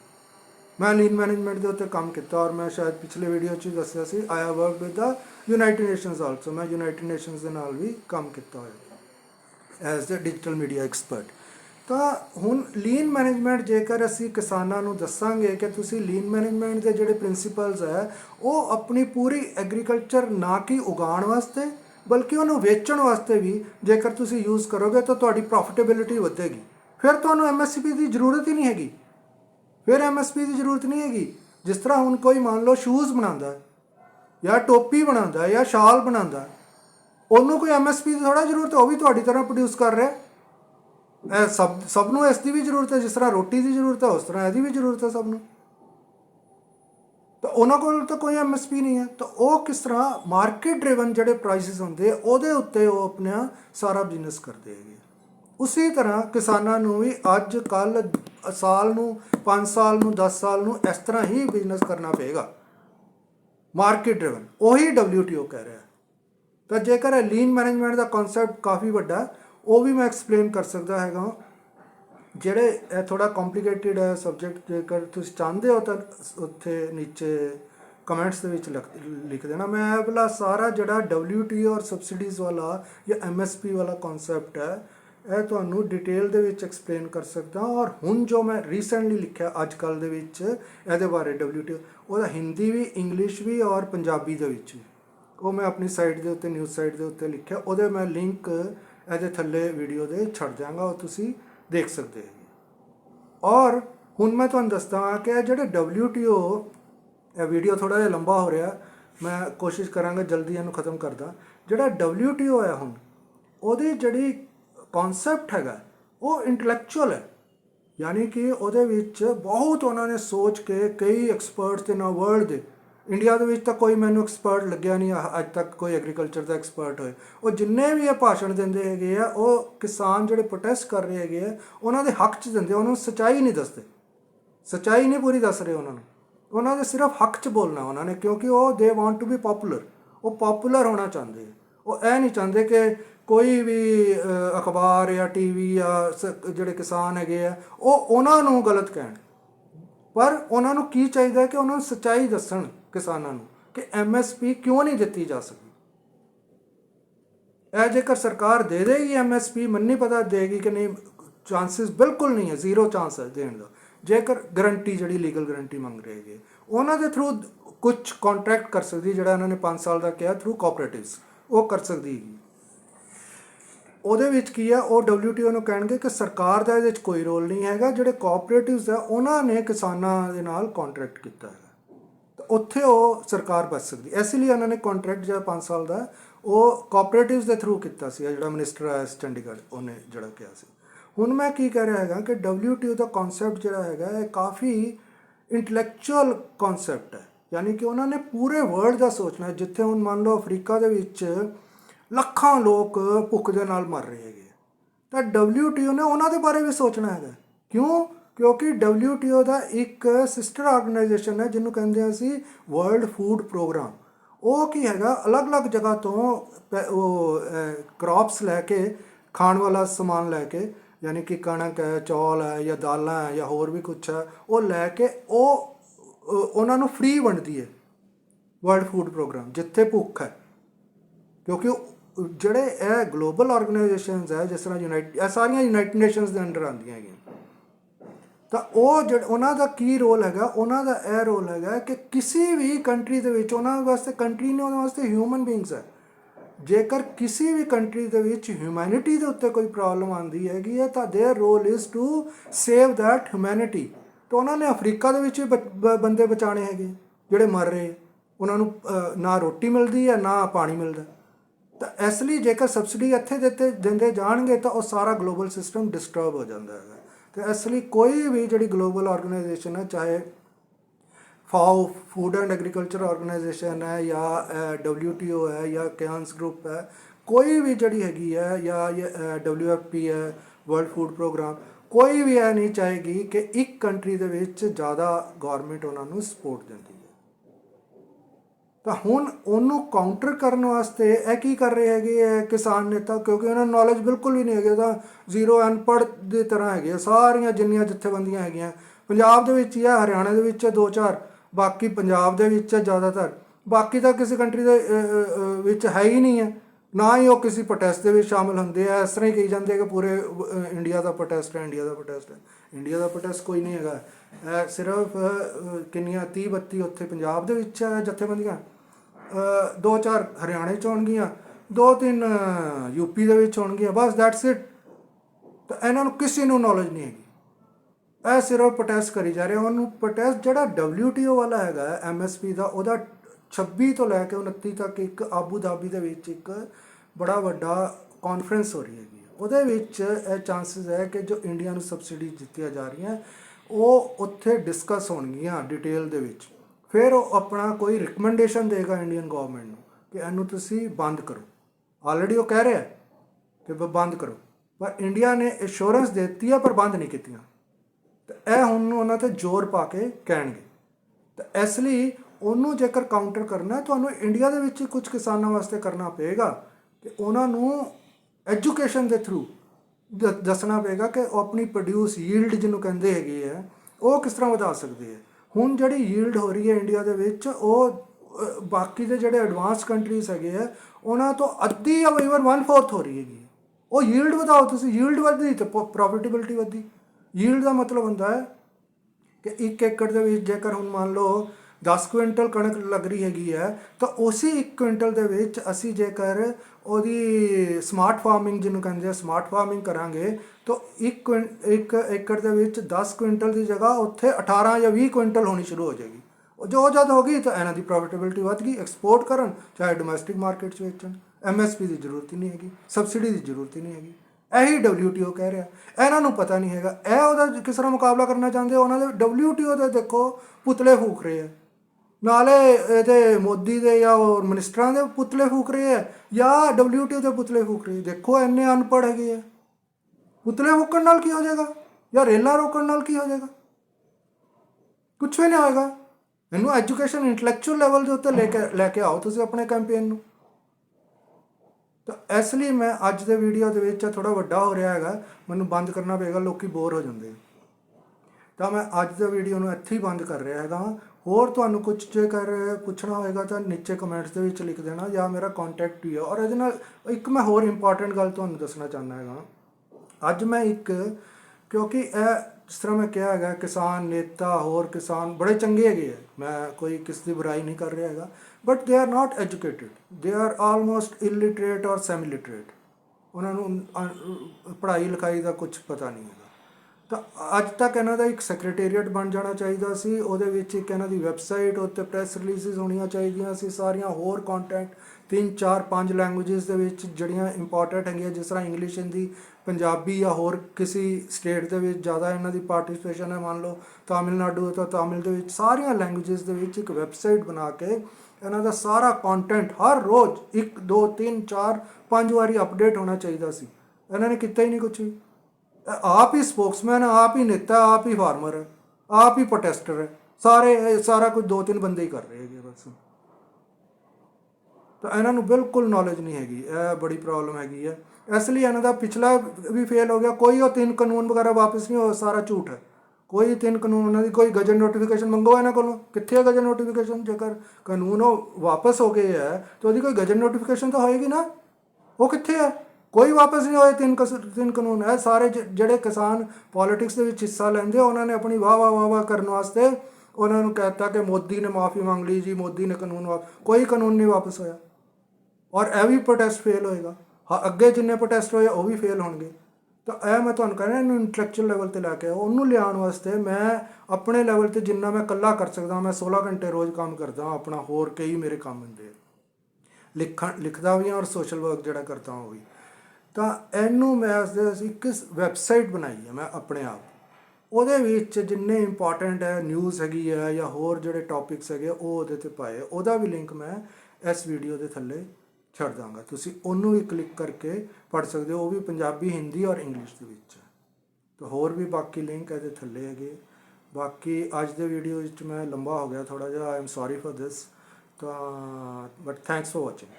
ਮੈਂ ਲੀਨ ਮੈਨੇਜਮੈਂਟ ਦੇ ਉੱਤੇ ਕੰਮ ਕੀਤਾ ਔਰ ਮੈਂ ਸ਼ਾਇਦ ਪਿਛਲੇ ਵੀਡੀਓ 'ਚ ਦੱਸਿਆ ਸੀ I have worked with the United Nations also ਮੈਂ ਯੂਨਾਈਟਿਡ ਨੇਸ਼ਨਸ ਦੇ ਨਾਲ ਵੀ ਕੰਮ ਕੀਤਾ ਹੋਇਆ। As a digital media expert ਤਾਂ ਹੁਣ ਲੀਨ ਮੈਨੇਜਮੈਂਟ ਜੇਕਰ ਅਸੀਂ ਕਿਸਾਨਾਂ ਨੂੰ ਦੱਸਾਂਗੇ ਕਿ ਤੁਸੀਂ ਲੀਨ ਮੈਨੇਜਮੈਂਟ ਦੇ ਜਿਹੜੇ ਪ੍ਰਿੰਸੀਪਲਸ ਹੈ ਉਹ ਆਪਣੀ ਪੂਰੀ ਐਗਰੀਕਲਚਰ ਨਾ ਕਿ ਉਗਾਉਣ ਵਾਸਤੇ ਬਲਕਿ ਉਹਨੂੰ ਵੇਚਣ ਵਾਸਤੇ ਵੀ ਜੇਕਰ ਤੁਸੀਂ ਯੂਜ਼ ਕਰੋਗੇ ਤਾਂ ਤੁਹਾਡੀ ਪ੍ਰੋਫਿਟੇਬਿਲਿਟੀ ਵਧੇਗੀ। ਫਿਰ ਤੁਹਾਨੂੰ ਐਮਐਸਪੀ ਦੀ ਜ਼ਰੂਰਤ ਹੀ ਨਹੀਂ ਹੈਗੀ। ਫਿਰ ਐਮਐਸਪੀ ਦੀ ਜ਼ਰੂਰਤ ਨਹੀਂ ਹੈਗੀ। ਜਿਸ ਤਰ੍ਹਾਂ ਹੁਣ ਕੋਈ ਮੰਨ ਲਓ ਸ਼ੂਜ਼ ਬਣਾਉਂਦਾ ਜਾਂ ਟੋਪੀ ਬਣਾਉਂਦਾ ਜਾਂ ਸ਼ਾਲ ਬਣਾਉਂਦਾ ਉਹਨੂੰ ਕੋਈ ਐਮਐਸਪੀ ਦੀ ਥੋੜਾ ਜ਼ਰੂਰਤ ਉਹ ਵੀ ਤੁਹਾਡੀ ਤਰ੍ਹਾਂ ਪ੍ਰੋਡਿਊਸ ਕਰ ਰਿਹਾ ਇਹ ਸਭ ਸਭ ਨੂੰ ਇਸ ਦੀ ਵੀ ਜ਼ਰੂਰਤ ਹੈ, ਜਿਸ ਤਰ੍ਹਾਂ ਰੋਟੀ ਦੀ ਜ਼ਰੂਰਤ ਹੈ, ਉਸ ਤਰ੍ਹਾਂ ਇਹਦੀ ਵੀ ਜ਼ਰੂਰਤ ਹੈ ਸਭ ਨੂੰ। ਤਾਂ ਉਹਨਾਂ ਕੋਲ ਤਾਂ ਕੋਈ ਐਮਐਸਪੀ ਨਹੀਂ ਹੈ। ਤਾਂ ਉਹ ਕਿਸ ਤਰ੍ਹਾਂ ਮਾਰਕੀਟ ਡਰਿਵਨ ਜਿਹੜੇ ਪ੍ਰਾਈਸਿਸ ਹੁੰਦੇ, ਉਹਦੇ ਉੱਤੇ ਉਹ ਆਪਣਾ ਸਾਰਾ ਬਿਜ਼ਨਸ ਕਰਦੇ ਹੈਗੇ। ਉਸੇ ਤਰ੍ਹਾਂ ਕਿਸਾਨਾਂ ਨੂੰ ਵੀ ਅੱਜ ਕੱਲ ਸਾਲ ਨੂੰ 5 ਸਾਲ ਨੂੰ 10 ਸਾਲ ਨੂੰ ਇਸ ਤਰ੍ਹਾਂ ਹੀ ਬਿਜ਼ਨਸ ਕਰਨਾ ਪਏਗਾ। ਮਾਰਕੀਟ ਡਰਿਵਨ ਉਹੀ WTO ਕਹਿ ਰਿਹਾ। ਤਾਂ ਜੇਕਰ ਲੀਨ ਮੈਨੇਜਮੈਂਟ ਦਾ ਕਨਸੈਪਟ ਕਾਫੀ ਵੱਡਾ, ਉਹ ਵੀ ਮੈਂ ਐਕਸਪਲੇਨ ਕਰ ਸਕਦਾ ਹੈਗਾ। ਜਿਹੜੇ, ਇਹ ਥੋੜਾ ਕੰਪਲਿਕੇਟਿਡ ਹੈ ਸਬਜੈਕਟ ਜੇਕਰ ਤੁਸੀਂ ਚਾਹੁੰਦੇ ਹੋ ਤਾਂ ਉੱਥੇ ਨੀਚੇ ਕਮੈਂਟਸ ਦੇ ਵਿੱਚ ਲਿਖ- ਲਿਖ ਦੇਣਾ। ਮੈਂ ਇਹ ਵਾਲਾ ਸਾਰਾ ਜਿਹੜਾ WTO ਔਰ ਸਬਸਿਡੀਜ਼ ਵਾਲਾ ਜਾਂ MSP ਵਾਲਾ ਕਨਸੈਪਟ ਹੈ, ਇਹ ਤੁਹਾਨੂੰ ਡਿਟੇਲ ਦੇ ਵਿੱਚ ਐਕਸਪਲੇਨ ਕਰ ਸਕਦਾ ਔਰ ਹੁਣ ਜੋ ਮੈਂ ਰੀਸੈਂਟਲੀ ਲਿਖਿਆ ਅੱਜ ਕੱਲ ਦੇ ਵਿੱਚ, ਇਹਦੇ ਬਾਰੇ WTO ਉਹਦਾ ਹਿੰਦੀ ਵੀ ਇੰਗਲਿਸ਼ ਵੀ ਔਰ ਪੰਜਾਬੀ ਦੇ ਵਿੱਚ ਵੀ। ਉਹ ਮੈਂ ਆਪਣੀ ਸਾਈਟ ਦੇ ਉੱਤੇ ਨਿਊਜ਼ ਸਾਈਟ ਦੇ ਉੱਤੇ ਲਿਖਿਆ। ਉਹਦੇ ਮੈਂ ਲਿੰਕ ਇਹਦੇ ਥੱਲੇ ਵੀਡੀਓ ਦੇ ਛੱਡ ਦਿਆਂਗਾ। ਉਹ ਤੁਸੀਂ ਦੇਖ ਸਕਦੇ ਹੋ ਔਰ ਹੁਣ ਮੈਂ ਤੁਹਾਨੂੰ ਦੱਸਦਾ ਹਾਂ ਕਿ ਇਹ ਜਿਹੜੇ WTO, ਇਹ ਵੀਡੀਓ ਥੋੜਾ ਜਿਹਾ ਲੰਬਾ ਹੋ ਰਿਹਾ, ਮੈਂ ਕੋਸ਼ਿਸ਼ ਕਰਾਂਗਾ ਜਲਦੀ ਇਹਨੂੰ ਖਤਮ ਕਰਦਾ। ਜਿਹੜਾ WTO ਹੈ ਹੁਣ, ਉਹਦੀ ਜਿਹੜੀ ਕਨਸੈਪਟ ਹੈਗਾ, ਉਹ ਇੰਟੈਲੈਕਚੁਅਲ ਹੈ। ਯਾਨੀ ਕਿ ਉਹਦੇ ਵਿੱਚ ਬਹੁਤ ਉਹਨਾਂ ਨੇ ਸੋਚ ਕੇ ਕਈ ਐਕਸਪਰਟਸ ਤੇ ਨਾਲ ਵਰਲਡ ਦੇ ਇੰਡੀਆ ਦੇ ਵਿੱਚ ਤਾਂ ਕੋਈ ਮੈਨੂੰ ਐਕਸਪਰਟ ਲੱਗਿਆ ਨਹੀਂ ਅੱਜ ਤੱਕ ਕੋਈ ਐਗਰੀਕਲਚਰ ਦਾ ਐਕਸਪਰਟ ਹੋਏ। ਉਹ ਜਿੰਨੇ ਵੀ ਇਹ ਭਾਸ਼ਣ ਦਿੰਦੇ ਹੈਗੇ ਆ, ਉਹ ਕਿਸਾਨ ਜਿਹੜੇ ਪ੍ਰੋਟੈਸਟ ਕਰ ਰਹੇ ਹੈਗੇ ਆ, ਉਹਨਾਂ ਦੇ ਹੱਕ 'ਚ ਦਿੰਦੇ ਉਹਨਾਂ ਨੂੰ ਸੱਚਾਈ ਨਹੀਂ ਦੱਸਦੇ। ਸੱਚਾਈ ਨਹੀਂ ਪੂਰੀ ਦੱਸ ਰਹੇ ਉਹਨਾਂ ਨੂੰ। ਉਹਨਾਂ ਦੇ ਸਿਰਫ ਹੱਕ 'ਚ ਬੋਲਣਾ ਉਹਨਾਂ ਨੇ, ਕਿਉਂਕਿ ਉਹ ਦੇ ਵਾਂਟ ਟੂ ਬੀ ਪਪੂਲਰ ਉਹ ਪਪੂਲਰ ਹੋਣਾ ਚਾਹੁੰਦੇ ਆ। ਉਹ ਇਹ ਨਹੀਂ ਚਾਹੁੰਦੇ ਕਿ ਕੋਈ ਵੀ ਅਖਬਾਰ ਜਾਂ ਟੀਵੀ ਜਾਂ ਸ- ਜਿਹੜੇ ਕਿਸਾਨ ਹੈਗੇ ਆ, ਉਹ ਉਹਨਾਂ ਨੂੰ ਗਲਤ ਕਹਿਣ। ਪਰ ਉਹਨਾਂ ਨੂੰ ਕੀ ਚਾਹੀਦਾ ਕਿ ਉਹਨਾਂ ਨੂੰ ਸੱਚਾਈ ਦੱਸਣ? ਕਿਸਾਨਾਂ ਨੂੰ ਕਿ ਐਮਐਸਪੀ ਕਿਉਂ ਨਹੀਂ ਦਿੱਤੀ ਜਾ ਸਕਦੀ ਇਹ ਜੇਕਰ ਸਰਕਾਰ ਦੇ ਦੇਗੀ ਐਮਐਸਪੀ ਮੈਨੂੰ ਨਹੀਂ ਪਤਾ ਦੇਗੀ ਕਿ ਨਹੀਂ ਚਾਂਸਸ ਬਿਲਕੁਲ ਨਹੀਂ ਹੈ ਜ਼ੀਰੋ ਚਾਂਸ ਹੈ ਦੇਣ ਦਾ। ਜੇਕਰ ਗਰੰਟੀ ਜਿਹੜੀ ਲੀਗਲ ਗਰੰਟੀ ਮੰਗ ਰਹੇ ਜੇ, ਉਹਨਾਂ ਦੇ ਥਰੂ ਕੁਝ ਕੰਟਰੈਕਟ ਕਰ ਸਕਦੀ, ਜਿਹੜਾ ਇਹਨਾਂ ਨੇ 5 ਸਾਲ ਦਾ ਕਿਹਾ ਥਰੂ ਕੋਆਪਰੇਟਿਵਸ ਉਹ ਕਰ ਸਕਦੀ ਹੈਗੀ। ਉਹਦੇ ਵਿੱਚ ਕੀ ਹੈ, ਉਹ WTO ਨੂੰ ਕਹਿਣਗੇ ਕਿ ਸਰਕਾਰ ਦਾ ਇਹਦੇ ਵਿੱਚ ਕੋਈ ਰੋਲ ਨਹੀਂ ਹੈਗਾ, ਜਿਹੜੇ ਕੋਆਪਰੇਟਿਵਸ ਆ ਉਹਨਾਂ ਨੇ ਕਿਸਾਨਾਂ ਦੇ ਨਾਲ ਕੰਟਰੈਕਟ ਕੀਤਾ ਹੈ। ਉੱਥੇ ਉਹ ਸਰਕਾਰ ਬਚ ਸਕਦੀ। ਇਸ ਲਈ ਉਹਨਾਂ ਨੇ ਕੰਟਰੈਕਟ ਜਿਹੜਾ 5 ਸਾਲ ਦਾ, ਉਹ ਕੋਆਪਰੇਟਿਵਸ ਦੇ ਥਰੂ ਕੀਤਾ ਸੀ ਜਿਹੜਾ ਮਿਨਿਸਟਰ ਆਇਆ ਸੀ ਚੰਡੀਗੜ੍ਹ, ਉਹਨੇ ਜਿਹੜਾ ਕਿਹਾ ਸੀ। ਹੁਣ ਮੈਂ ਕੀ ਕਹਿ ਰਿਹਾ ਹੈਗਾ ਕਿ WTO ਦਾ ਕਨਸੈਪਟ ਜਿਹੜਾ ਹੈਗਾ, ਇਹ ਕਾਫੀ ਇੰਟੈਲੈਕਚੁਅਲ ਕਨਸੈਪਟ ਹੈ। ਯਾਨੀ ਕਿ ਉਹਨਾਂ ਨੇ ਪੂਰੇ ਵਰਲਡ ਦਾ ਸੋਚਣਾ ਹੈ, ਜਿੱਥੇ ਹੁਣ ਮੰਨ ਲਓ ਅਫਰੀਕਾ ਦੇ ਵਿੱਚ ਲੱਖਾਂ ਲੋਕ ਭੁੱਖ ਦੇ ਨਾਲ ਮਰ ਰਹੇ ਹੈਗੇ। ਤਾਂ WTO ਨੇ ਉਹਨਾਂ ਦੇ ਬਾਰੇ ਵੀ ਸੋਚਣਾ ਹੈਗਾ। ਕਿਉਂ? ਕਿਉਂਕਿ WTO ਦਾ ਇੱਕ ਸਿਸਟਰ ਆਰਗੇਨਾਈਜੇਸ਼ਨ ਹੈ, ਜਿਹਨੂੰ ਕਹਿੰਦੇ ਆ ਅਸੀਂ ਵਰਲਡ ਫੂਡ ਪ੍ਰੋਗਰਾਮ ਉਹ ਕੀ ਹੈਗਾ, ਅਲੱਗ-ਅਲੱਗ ਜਗ੍ਹਾ ਤੋਂ ਪੈ- ਉਹ ਕ੍ਰੌਪਸ ਲੈ ਕੇ, ਖਾਣ ਵਾਲਾ ਸਮਾਨ ਲੈ ਕੇ, ਯਾਨੀ ਕਿ ਕਣਕ ਹੈ, ਚੌਲ ਹੈ, ਜਾਂ ਦਾਲਾਂ ਹੈ, ਜਾਂ ਹੋਰ ਵੀ ਕੁਝ ਹੈ, ਉਹ ਲੈ ਕੇ ਉਹ ਉਹਨਾਂ ਨੂੰ ਫ੍ਰੀ ਵੰਡਦੀ ਹੈ। ਵਰਲਡ ਫੂਡ ਪ੍ਰੋਗਰਾਮ ਜਿੱਥੇ ਭੁੱਖ ਹੈ। ਕਿਉਂਕਿ ਉਹ, ਜਿਹੜੇ ਇਹ ਗਲੋਬਲ ਆਰਗੇਨਾਈਜੇਸ਼ਨਸ ਹੈ, ਜਿਸ ਤਰ੍ਹਾਂ ਯੂਨਾਈਟ ਇਹ ਸਾਰੀਆਂ ਯੂਨਾਈਟਡ ਨੇਸ਼ਨਸ ਦੇ ਅੰਡਰ ਆਉਂਦੀਆਂ ਹੈਗੀਆਂ। ਤਾਂ ਉਹ ਜਿਹੜਾ ਉਹਨਾਂ ਦਾ ਕੀ ਰੋਲ ਹੈਗਾ ਉਹਨਾਂ ਦਾ ਇਹ ਰੋਲ ਹੈਗਾ ਕਿ ਕਿਸੇ ਵੀ ਕੰਟਰੀ ਦੇ ਵਿੱਚ ਉਹਨਾਂ ਵਾਸਤੇ ਕੰਟਰੀ ਨੇ ਉਹਨਾਂ ਵਾਸਤੇ ਹਿਊਮਨ ਬੀਇੰਗਸ ਹੈ ਜੇਕਰ ਕਿਸੇ ਵੀ ਕੰਟਰੀ ਦੇ ਵਿੱਚ ਹਿਊਮੈਨਿਟੀ ਦੇ ਉੱਤੇ ਕੋਈ ਪ੍ਰੋਬਲਮ ਆਉਂਦੀ ਹੈਗੀ ਹੈ ਤਾਂ their role is to save that humanity ਤਾਂ ਉਹਨਾਂ ਨੇ ਅਫਰੀਕਾ ਦੇ ਵਿੱਚ ਵੀ ਬ- ਬ- ਬੰਦੇ ਬਚਾਣੇ ਹੈਗੇ ਜਿਹੜੇ ਮਰ ਰਹੇ ਉਹਨਾਂ ਨੂੰ ਅ, ਨਾ ਰੋਟੀ ਮਿਲਦੀ ਹੈ ਨਾ ਪਾਣੀ ਮਿਲਦਾ ਤਾਂ ਇਸ ਲਈ ਜੇਕਰ ਸਬਸਿਡੀ ਇੱਥੇ ਦਿੱਤੇ ਦਿੰਦੇ ਜਾਣਗੇ ਤਾਂ ਉਹ ਸਾਰਾ ਗਲੋਬਲ ਸਿਸਟਮ ਡਿਸਟਰਬ ਹੋ ਜਾਂਦਾ ਹੈਗਾ ਤੇ ਇਸ ਲਈ ਕੋਈ ਵੀ ਜਿਹੜੀ ਗਲੋਬਲ ਆਰਗੇਨਾਈਜੇਸ਼ਨ ਹੈ, ਚਾਹੇ FAO food and agriculture organization ਹੈ ਜਾਂ ਡਬਲਯੂਟੀਓ ਹੈ ਜਾਂ ਕਿਆਂਸ ਗਰੁੱਪ ਹੈ, ਕੋਈ ਵੀ ਜਿਹੜੀ ਹੈਗੀ ਹੈ ਜਾਂ ਡਬਲਯੂਐਫਪੀ ਹੈ ਵਰਲਡ ਫੂਡ ਪ੍ਰੋਗਰਾਮ ਕੋਈ ਵੀ ਇਹ ਨਹੀਂ ਚਾਹੇਗੀ ਕਿ ਇੱਕ ਕੰਟਰੀ ਦੇ ਵਿੱਚ ਜ਼ਿਆਦਾ ਗਵਰਨਮੈਂਟ ਉਹਨਾਂ ਨੂੰ ਸਪੋਰਟ ਦਿੰਦੀ। ਤਾਂ ਹੁਣ ਉਹਨੂੰ ਕਾਊਂਟਰ ਕਰਨ ਵਾਸਤੇ ਇਹ ਕੀ ਕਰ ਰਹੇ ਹੈਗੇ ਇਹ ਕਿਸਾਨ ਨੇਤਾ? ਕਿਉਂਕਿ ਉਹਨਾਂ ਨੂੰ ਨੌਲੇਜ ਬਿਲਕੁਲ ਵੀ ਨਹੀਂ ਹੈਗੀ ਉਹਦਾ ਜ਼ੀਰੋ ਅਨਪੜ੍ਹ ਦੀ ਤਰ੍ਹਾਂ ਹੈਗੇ ਆ। ਸਾਰੀਆਂ ਜਿੰਨੀਆਂ ਜਥੇਬੰਦੀਆਂ ਹੈਗੀਆਂ। ਪੰਜਾਬ ਦੇ ਵਿੱਚ ਹੀ ਆ, ਹਰਿਆਣਾ ਦੇ ਵਿੱਚ ਦੋ ਚਾਰ, ਬਾਕੀ ਪੰਜਾਬ ਦੇ ਵਿੱਚ ਹੈ ਜ਼ਿਆਦਾਤਰ। ਬਾਕੀ ਤਾਂ ਕਿਸੇ ਕੰਟਰੀ ਦੇ ਵਿੱਚ ਹੈ ਹੀ ਨਹੀਂ ਹੈ ਨਾ ਹੀ ਉਹ ਕਿਸੇ ਪ੍ਰੋਟੈਸਟ ਦੇ ਵਿੱਚ ਸ਼ਾਮਲ ਹੁੰਦੇ ਆ। ਇਸ ਤਰ੍ਹਾਂ ਹੀ ਕਹੀ ਜਾਂਦੇ ਆ ਕਿ ਪੂਰੇ ਇੰਡੀਆ ਦਾ ਪ੍ਰੋਟੈਸਟ ਹੈ ਇੰਡੀਆ ਦਾ ਪ੍ਰੋਟੈਸਟ ਹੈ। ਇੰਡੀਆ ਦਾ ਪ੍ਰੋਟੈਸਟ ਕੋਈ ਨਹੀਂ ਹੈਗਾ। ਇਹ ਸਿਰਫ ਕਿੰਨੀਆਂ 30 32 ਉੱਥੇ ਪੰਜਾਬ ਦੇ ਵਿੱਚ ਹੈ ਜਥੇਬੰਦੀਆਂ। ਦੋ ਚਾਰ ਹਰਿਆਣੇ ਚ ਹੋਣਗੀਆਂ ਦੋ ਤਿੰਨ ਯੂਪੀ ਦੇ ਵਿੱਚ ਹੋਣਗੀਆਂ ਬਸ ਦੈਟਸ ਇਟ ਤਾਂ ਇਹਨਾਂ ਨੂੰ ਕਿਸੇ ਨੂੰ ਨੌਲੇਜ ਨਹੀਂ ਹੈਗੀ। ਇਹ ਸਿਰਫ ਪ੍ਰੋਟੈਸਟ ਕਰੀ ਜਾ ਰਹੇ ਉਹਨੂੰ ਪ੍ਰੋਟੈਸਟ ਜਿਹੜਾ WTO ਵਾਲਾ ਹੈਗਾ MSP ਦਾ, ਉਹਦਾ 26 ਤੋਂ ਲੈ ਕੇ 29 ਤੱਕ ਇੱਕ ਆਬੂ ਧਾਬੀ ਦੇ ਵਿੱਚ ਇੱਕ ਬੜਾ ਵੱਡਾ ਕਾਨਫਰੰਸ ਹੋ ਰਹੀ ਹੈਗੀ ਉਹਦੇ ਵਿੱਚ ਇਹ ਚਾਂਸਸ ਹੈ ਕਿ ਜੋ ਇੰਡੀਆ ਨੂੰ ਸਬਸਿਡੀ ਦਿੱਤੀਆਂ ਜਾ ਰਹੀਆਂ, ਉਹ ਉੱਥੇ ਡਿਸਕਸ ਹੋਣਗੀਆਂ ਡਿਟੇਲ ਦੇ ਵਿੱਚ। ਫਿਰ ਉਹ ਆਪਣਾ ਕੋਈ ਰਿਕਮੈਂਡੇਸ਼ਨ ਦੇਗਾ ਇੰਡੀਅਨ ਗਵਰਨਮੈਂਟ ਨੂੰ ਕਿ ਇਹਨੂੰ ਤੁਸੀਂ ਬੰਦ ਕਰੋ। ਆਲਰੇਡੀ ਉਹ ਕਹਿ ਰਿਹਾ ਕਿ ਵੀ ਬੰਦ ਕਰੋ। ਪਰ ਇੰਡੀਆ ਨੇ ਅਸ਼ੋਰੈਂਸ ਦਿੱਤੀ ਹੈ ਪਰ ਬੰਦ ਨਹੀਂ ਕੀਤੀਆਂ। ਤਾਂ ਇਹ ਹੁਣ ਉਹਨਾਂ ਤੇ ਜ਼ੋਰ ਪਾ ਕੇ ਕਹਿਣਗੇ। ਤਾਂ ਇਸ ਲਈ ਉਹਨੂੰ ਜੇਕਰ ਕਾਊਂਟਰ ਕਰਨਾ, ਤੁਹਾਨੂੰ ਇੰਡੀਆ ਦੇ ਵਿੱਚ ਹੀ ਕੁਝ ਕਿਸਾਨਾਂ ਵਾਸਤੇ ਕਰਨਾ ਪਏਗਾ ਕਿ ਉਹਨਾਂ ਨੂੰ ਐਜੂਕੇਸ਼ਨ ਦੇ ਥਰੂ ਦੱਸਣਾ ਪਏਗਾ ਕਿ ਉਹ ਆਪਣੀ ਪ੍ਰੋਡਿਊਸ ਯੀਲਡ ਜਿਹਨੂੰ ਕਹਿੰਦੇ ਹੈਗੇ ਆ, ਉਹ ਕਿਸ ਤਰ੍ਹਾਂ ਵਧਾ ਸਕਦੇ ਆ। ਹੁਣ ਜਿਹੜੀ ਯੀਲਡ ਹੋ ਰਹੀ ਹੈ ਇੰਡੀਆ ਦੇ ਵਿੱਚ, ਉਹ ਬਾਕੀ ਦੇ ਜਿਹੜੇ ਐਡਵਾਂਸ ਕੰਟਰੀਜ਼ ਹੈਗੇ ਆ, ਉਹਨਾਂ ਤੋਂ ਅੱਧੀ ਜਾਂ ਇਵਨ 1/4 ਹੋ ਰਹੀ ਹੈਗੀ ਉਹ ਯੀਲਡ ਵਧਾਓ ਤੁਸੀਂ ਯੀਲਡ ਵਧਦੀ ਤੇ ਪ੍ਰੋਫਿਟੇਬਿਲਟੀ ਵਧਦੀ ਯੀਲਡ ਦਾ ਮਤਲਬ ਹੁੰਦਾ ਹੈ ਕਿ 1 ਏਕੜ ਦੇ ਵਿੱਚ ਜੇਕਰ ਹੁਣ ਮੰਨ ਲਓ 10 ਕੁਇੰਟਲ ਕਣਕ ਲੱਗ ਰਹੀ ਹੈਗੀ ਹੈ, ਤਾਂ ਉਸੇ 1 ਕੁਇੰਟਲ ਦੇ ਵਿੱਚ ਅਸੀਂ ਜੇਕਰ ਉਹਦੀ ਸਮਾਰਟ ਫਾਰਮਿੰਗ ਜਿਹਨੂੰ ਕਹਿੰਦੇ ਆ ਸਮਾਰਟ ਫਾਰਮਿੰਗ ਕਰਾਂਗੇ, ਤਾਂ 1 ਇੱਕ ਏਕੜ ਦੇ ਵਿੱਚ 10 ਕੁਇੰਟਲ ਦੀ ਜਗ੍ਹਾ ਉੱਥੇ 18 ਜਾਂ 20 ਕੁਇੰਟਲ ਹੋਣੀ ਸ਼ੁਰੂ ਹੋ ਜਾਏਗੀ। ਉਹ ਜੋ ਜਦ ਹੋ ਗਈ, ਤਾਂ ਇਹਨਾਂ ਦੀ ਪ੍ਰੋਫਿਟੇਬਿਲਟੀ ਵੱਧ ਗਈ। ਐਕਸਪੋਰਟ ਕਰਨ, ਚਾਹੇ ਡੋਮੈਸਟਿਕ ਮਾਰਕੀਟ 'ਚ ਵੇਚਣ ਐਮਐਸਪੀ ਦੀ ਜ਼ਰੂਰਤ ਹੀ ਨਹੀਂ ਹੈਗੀ ਸਬਸਿਡੀ ਦੀ ਜ਼ਰੂਰਤ ਹੀ ਨਹੀਂ ਹੈਗੀ। ਇਹੀ WTO ਕਹਿ ਰਿਹਾ। ਇਹਨਾਂ ਨੂੰ ਪਤਾ ਨਹੀਂ ਹੈਗਾ। ਇਹ ਉਹਦਾ ਕਿਸ ਤਰ੍ਹਾਂ ਮੁਕਾਬਲਾ ਕਰਨਾ ਚਾਹੁੰਦੇ ਉਹਨਾਂ ਦੇ WTO ਦੇ ਦੇਖੋ, ਪੁਤਲੇ ਫੂਕ ਰਹੇ ਆ। ਨਾਲੇ ਇਹਦੇ ਮੋਦੀ ਦੇ ਜਾਂ ਹੋਰ ਮਿਨਿਸਟਰਾਂ ਦੇ ਪੁਤਲੇ ਫੂਕ ਰਹੇ ਆ। ਜਾਂ WTO ਦੇ ਪੁਤਲੇ ਫੂਕ ਰਹੇ ਦੇਖੋ ਇੰਨੇ ਅਨਪੜ੍ਹ ਹੈਗੇ ਆ। ਪੁਤਲੇ ਫੂਕਣ ਨਾਲ ਕੀ ਹੋ ਜਾਏਗਾ? ਜਾਂ ਰੇਲਾਂ ਰੋਕਣ ਨਾਲ ਕੀ ਹੋ ਜਾਏਗਾ? ਕੁਝ ਵੀ ਨਹੀਂ ਹੋਏਗਾ। ਇਹਨੂੰ ਐਜੂਕੇਸ਼ਨ ਇੰਟੈਲੈਕਚੁਅਲ ਲੈਵਲ ਦੇ ਉੱਤੇ ਲੈ ਕੇ ਲੈ ਕੇ ਆਓ ਤੁਸੀਂ ਆਪਣੇ ਕੈਂਪੇਨ ਨੂੰ। ਤਾਂ ਇਸ ਲਈ ਮੈਂ ਅੱਜ ਦੇ ਵੀਡੀਓ ਦੇ ਵਿੱਚ ਥੋੜਾ ਵੱਡਾ ਹੋ ਰਿਹਾ ਹੈਗਾ। ਮੈਨੂੰ ਬੰਦ ਕਰਨਾ ਪਏਗਾ, ਲੋਕੀ ਬੋਰ ਹੋ ਜਾਂਦੇ ਤਾਂ ਮੈਂ ਅੱਜ ਦਾ ਵੀਡੀਓ ਨੂੰ ਇੱਥੇ ਹੀ ਬੰਦ ਕਰ ਰਿਹਾ ਹੈਗਾ ਹੋਰ ਤੁਹਾਨੂੰ ਕੁਝ ਜੇਕਰ ਪੁੱਛਣਾ ਹੋਏਗਾ ਤਾਂ ਨੀਚੇ ਕਮੈਂਟਸ ਦੇ ਵਿੱਚ ਲਿਖ ਦੇਣਾ ਜਾਂ ਮੇਰਾ ਕੰਟੈਕਟ ਵੀ ਹੈ ਔਰ ਇਹਦੇ ਨਾਲ ਇੱਕ ਮੈਂ ਹੋਰ ਇੰਪੋਰਟੈਂਟ ਗੱਲ ਤੁਹਾਨੂੰ ਦੱਸਣਾ ਚਾਹੁੰਦਾ ਹੈਗਾ। ਅੱਜ ਮੈਂ ਇੱਕ, ਕਿਉਂਕਿ ਇਹ ਜਿਸ ਤਰ੍ਹਾਂ ਮੈਂ ਕਿਹਾ ਹੈਗਾ, ਕਿਸਾਨ ਨੇਤਾ ਹੋਰ ਕਿਸਾਨ ਬੜੇ ਚੰਗੇ ਹੈਗੇ ਆ। ਮੈਂ ਕੋਈ ਕਿਸ ਦੀ ਬੁਰਾਈ ਨਹੀਂ ਕਰ ਰਿਹਾ ਹੈਗਾ। But they are not educated they are almost illiterate ਔਰ ਸੈਮੀ ਲਿਟਰੇਟ ਉਹਨਾਂ ਨੂੰ ਪੜ੍ਹਾਈ ਲਿਖਾਈ ਦਾ ਕੁਝ ਪਤਾ ਨਹੀਂ ਹੈਗਾ। ਤਾਂ ਅੱਜ ਤੱਕ ਇਹਨਾਂ ਦਾ ਇੱਕ ਸੈਕਟਰੀਏਟ ਬਣ ਜਾਣਾ ਚਾਹੀਦਾ ਸੀ, ਉਹਦੇ ਵਿੱਚ ਇੱਕ ਇਹਨਾਂ ਦੀ ਵੈਬਸਾਈਟ ਉੱਤੇ ਪ੍ਰੈਸ ਰਿਲੀਜ਼ਸ ਹੋਣੀਆਂ ਚਾਹੀਦੀਆਂ ਸੀ, ਸਾਰੀਆਂ ਹੋਰ ਕੰਟੈਂਟ ਤਿੰਨ, ਚਾਰ, ਪੰਜ ਲੈਂਗੁਏਜਸ ਦੇ ਵਿੱਚ ਜਿਹੜੀਆਂ ਇੰਪੋਰਟੈਂਟ ਹੈਗੀਆਂ, ਜਿਸ ਤਰ੍ਹਾਂ ਇੰਗਲਿਸ਼ ਹਿੰਦੀ ਪੰਜਾਬੀ ਜਾਂ ਹੋਰ ਕਿਸੇ ਸਟੇਟ ਦੇ ਵਿੱਚ ਜ਼ਿਆਦਾ ਇਹਨਾਂ ਦੀ ਪਾਰਟਿਸਿਪੇਸ਼ਨ ਹੈ, ਮੰਨ ਲਓ ਤਾਮਿਲਨਾਡੂ ਤਾਂ ਤਾਮਿਲ ਦੇ ਵਿੱਚ ਸਾਰੀਆਂ ਲੈਂਗੁਏਜਸ ਦੇ ਵਿੱਚ ਇੱਕ ਵੈਬਸਾਈਟ ਬਣਾ ਕੇ ਇਹਨਾਂ ਦਾ ਸਾਰਾ ਕੰਟੈਂਟ ਹਰ ਰੋਜ਼ 1 2 3 4 5 ਵਾਰੀ ਅਪਡੇਟ ਹੋਣਾ ਚਾਹੀਦਾ ਸੀ। ਇਹਨਾਂ ਨੇ ਕੀਤਾ ਹੀ ਨਹੀਂ ਕੁਝ ਵੀ। ਆਪ ਹੀ ਸਪੋਕਸਮੈਨ, ਆਪ ਹੀ ਨੇਤਾ, ਆਪ ਹੀ ਫਾਰਮਰ, ਆਪ ਹੀ ਪ੍ਰੋਟੈਸਟਰ ਹੈ ਸਾਰੇ ਸਾਰਾ ਕੁਝ ਦੋ ਤਿੰਨ ਬੰਦੇ ਹੀ ਕਰ ਰਹੇ ਹੈਗੇ ਬਸ। ਤਾਂ ਇਹਨਾਂ ਨੂੰ ਬਿਲਕੁਲ ਨੌਲੇਜ ਨਹੀਂ ਹੈਗੀ, ਇਹ ਬੜੀ ਪ੍ਰੋਬਲਮ ਹੈਗੀ ਹੈ ਇਸ ਲਈ ਇਹਨਾਂ ਦਾ ਪਿਛਲਾ ਵੀ ਫੇਲ ਹੋ ਗਿਆ, ਕੋਈ ਉਹ ਤਿੰਨ ਕਾਨੂੰਨ ਵਗੈਰਾ ਵਾਪਸ ਨਹੀਂ ਹੋਇਆ ਸਾਰਾ ਝੂਠ ਹੈ। ਕੋਈ ਤਿੰਨ ਕਾਨੂੰਨ, ਉਹਨਾਂ ਦੀ ਕੋਈ ਗਜਨ ਨੋਟੀਫਿਕੇਸ਼ਨ ਮੰਗੋ ਇਹਨਾਂ ਕੋਲੋਂ, ਕਿੱਥੇ ਹੈ ਗਜਨ ਨੋਟੀਫਿਕੇਸ਼ਨ ਜੇਕਰ ਕਾਨੂੰਨ ਉਹ ਵਾਪਸ ਹੋ ਗਏ ਹੈ, ਤਾਂ ਉਹਦੀ ਕੋਈ ਗਜਨ ਨੋਟੀਫਿਕੇਸ਼ਨ ਤਾਂ ਹੋਏਗੀ ਨਾ? ਉਹ ਕਿੱਥੇ ਹੈ? ਕੋਈ ਵਾਪਸ ਨਹੀਂ ਹੋਏ ਤਿੰਨ ਕਸ- ਤਿੰਨ ਕਾਨੂੰਨ। ਹੈ ਸਾਰੇ ਜ- ਜਿਹੜੇ ਕਿਸਾਨ ਪੋਲਿਟਿਕਸ ਦੇ ਵਿੱਚ ਹਿੱਸਾ ਲੈਂਦੇ, ਉਹਨਾਂ ਨੇ ਆਪਣੀ ਵਾਹ ਵਾਹ ਵਾਹ ਵਾਹ ਕਰਨ ਵਾਸਤੇ ਉਹਨਾਂ ਨੂੰ ਕਹਿਤਾ ਕਿ ਮੋਦੀ ਨੇ ਮਾਫੀ ਮੰਗ ਲਈ ਜੀ, ਮੋਦੀ ਨੇ ਕਾਨੂੰਨ ਵਾ, ਕੋਈ ਕਾਨੂੰਨ ਨਹੀਂ ਵਾਪਸ ਹੋਇਆ। ਔਰ ਇਹ ਵੀ ਪ੍ਰੋਟੈਸਟ ਫੇਲ ਹੋਏਗਾ। ਹਾਂ, ਅੱਗੇ ਜਿੰਨੇ ਪ੍ਰੋਟੈਸਟ ਹੋਏ, ਉਹ ਵੀ ਫੇਲ ਹੋਣਗੇ। ਤਾਂ ਇਹ ਮੈਂ ਤੁਹਾਨੂੰ ਕਹਿ ਰਿਹਾ, ਇਹਨੂੰ ਇੰਟੈਲੈਕਚੁਅਲ ਲੈਵਲ ਤੇ ਲੈ ਕੇ ਆਓ। ਉਹਨੂੰ ਲਿਆਉਣ ਵਾਸਤੇ ਮੈਂ ਆਪਣੇ ਲੈਵਲ ਤੇ ਜਿੰਨਾ ਮੈਂ ਇਕੱਲਾ ਕਰ ਸਕਦਾ, ਮੈਂ 16 ਘੰਟੇ ਰੋਜ਼ ਕੰਮ ਕਰਦਾ, ਆਪਣਾ ਹੋਰ ਕਈ ਮੇਰੇ ਕੰਮ ਹੁੰਦੇ ਲਿਖਣ, ਲਿਖਦਾ ਵੀ ਹਾਂ ਔਰ ਸੋਸ਼ਲ ਵਰਕ ਜਿਹੜਾ ਕਰਦਾ ਹਾਂ ਉਹ ਵੀ। ਤਾਂ ਇਹਨੂੰ ਮੈਂ ਉਸਦੇ ਅਸੀਂ ਇੱਕ ਵੈਬਸਾਈਟ ਬਣਾਈ ਹੈ ਮੈਂ ਆਪਣੇ ਆਪ। ਉਹਦੇ ਵਿੱਚ ਜਿੰਨੇ ਇੰਪੋਰਟੈਂਟ ਹੈ ਨਿਊਜ਼ ਹੈਗੀ ਹੈ ਜਾਂ ਹੋਰ ਜਿਹੜੇ ਟੌਪਿਕਸ ਹੈਗੇ ਉਹ ਉਹਦੇ ਤੇ ਪਾਏ ਉਹਦਾ ਵੀ ਲਿੰਕ ਮੈਂ ਇਸ ਵੀਡੀਓ ਦੇ ਥੱਲੇ ਛੱਡ ਦਾਂਗਾ। ਤੁਸੀਂ ਉਹਨੂੰ ਵੀ ਕਲਿੱਕ ਕਰਕੇ ਪੜ੍ਹ ਸਕਦੇ ਹੋ। ਉਹ ਵੀ ਪੰਜਾਬੀ, ਹਿੰਦੀ ਔਰ ਇੰਗਲਿਸ਼ ਦੇ ਵਿੱਚ ਹੈ। ਤਾਂ ਹੋਰ ਵੀ ਬਾਕੀ ਲਿੰਕ ਇਹਦੇ ਥੱਲੇ ਹੈਗੇ ਬਾਕੀ ਅੱਜ ਦੇ ਵੀਡੀਓ ਵਿੱਚ ਮੈਂ ਲੰਬਾ ਹੋ ਗਿਆ ਥੋੜਾ ਜਿਹਾ। I am sorry for this ਤਾਂ ਬਟ ਥੈਂਕਸ ਫॉर ਵਾਚਿੰਗ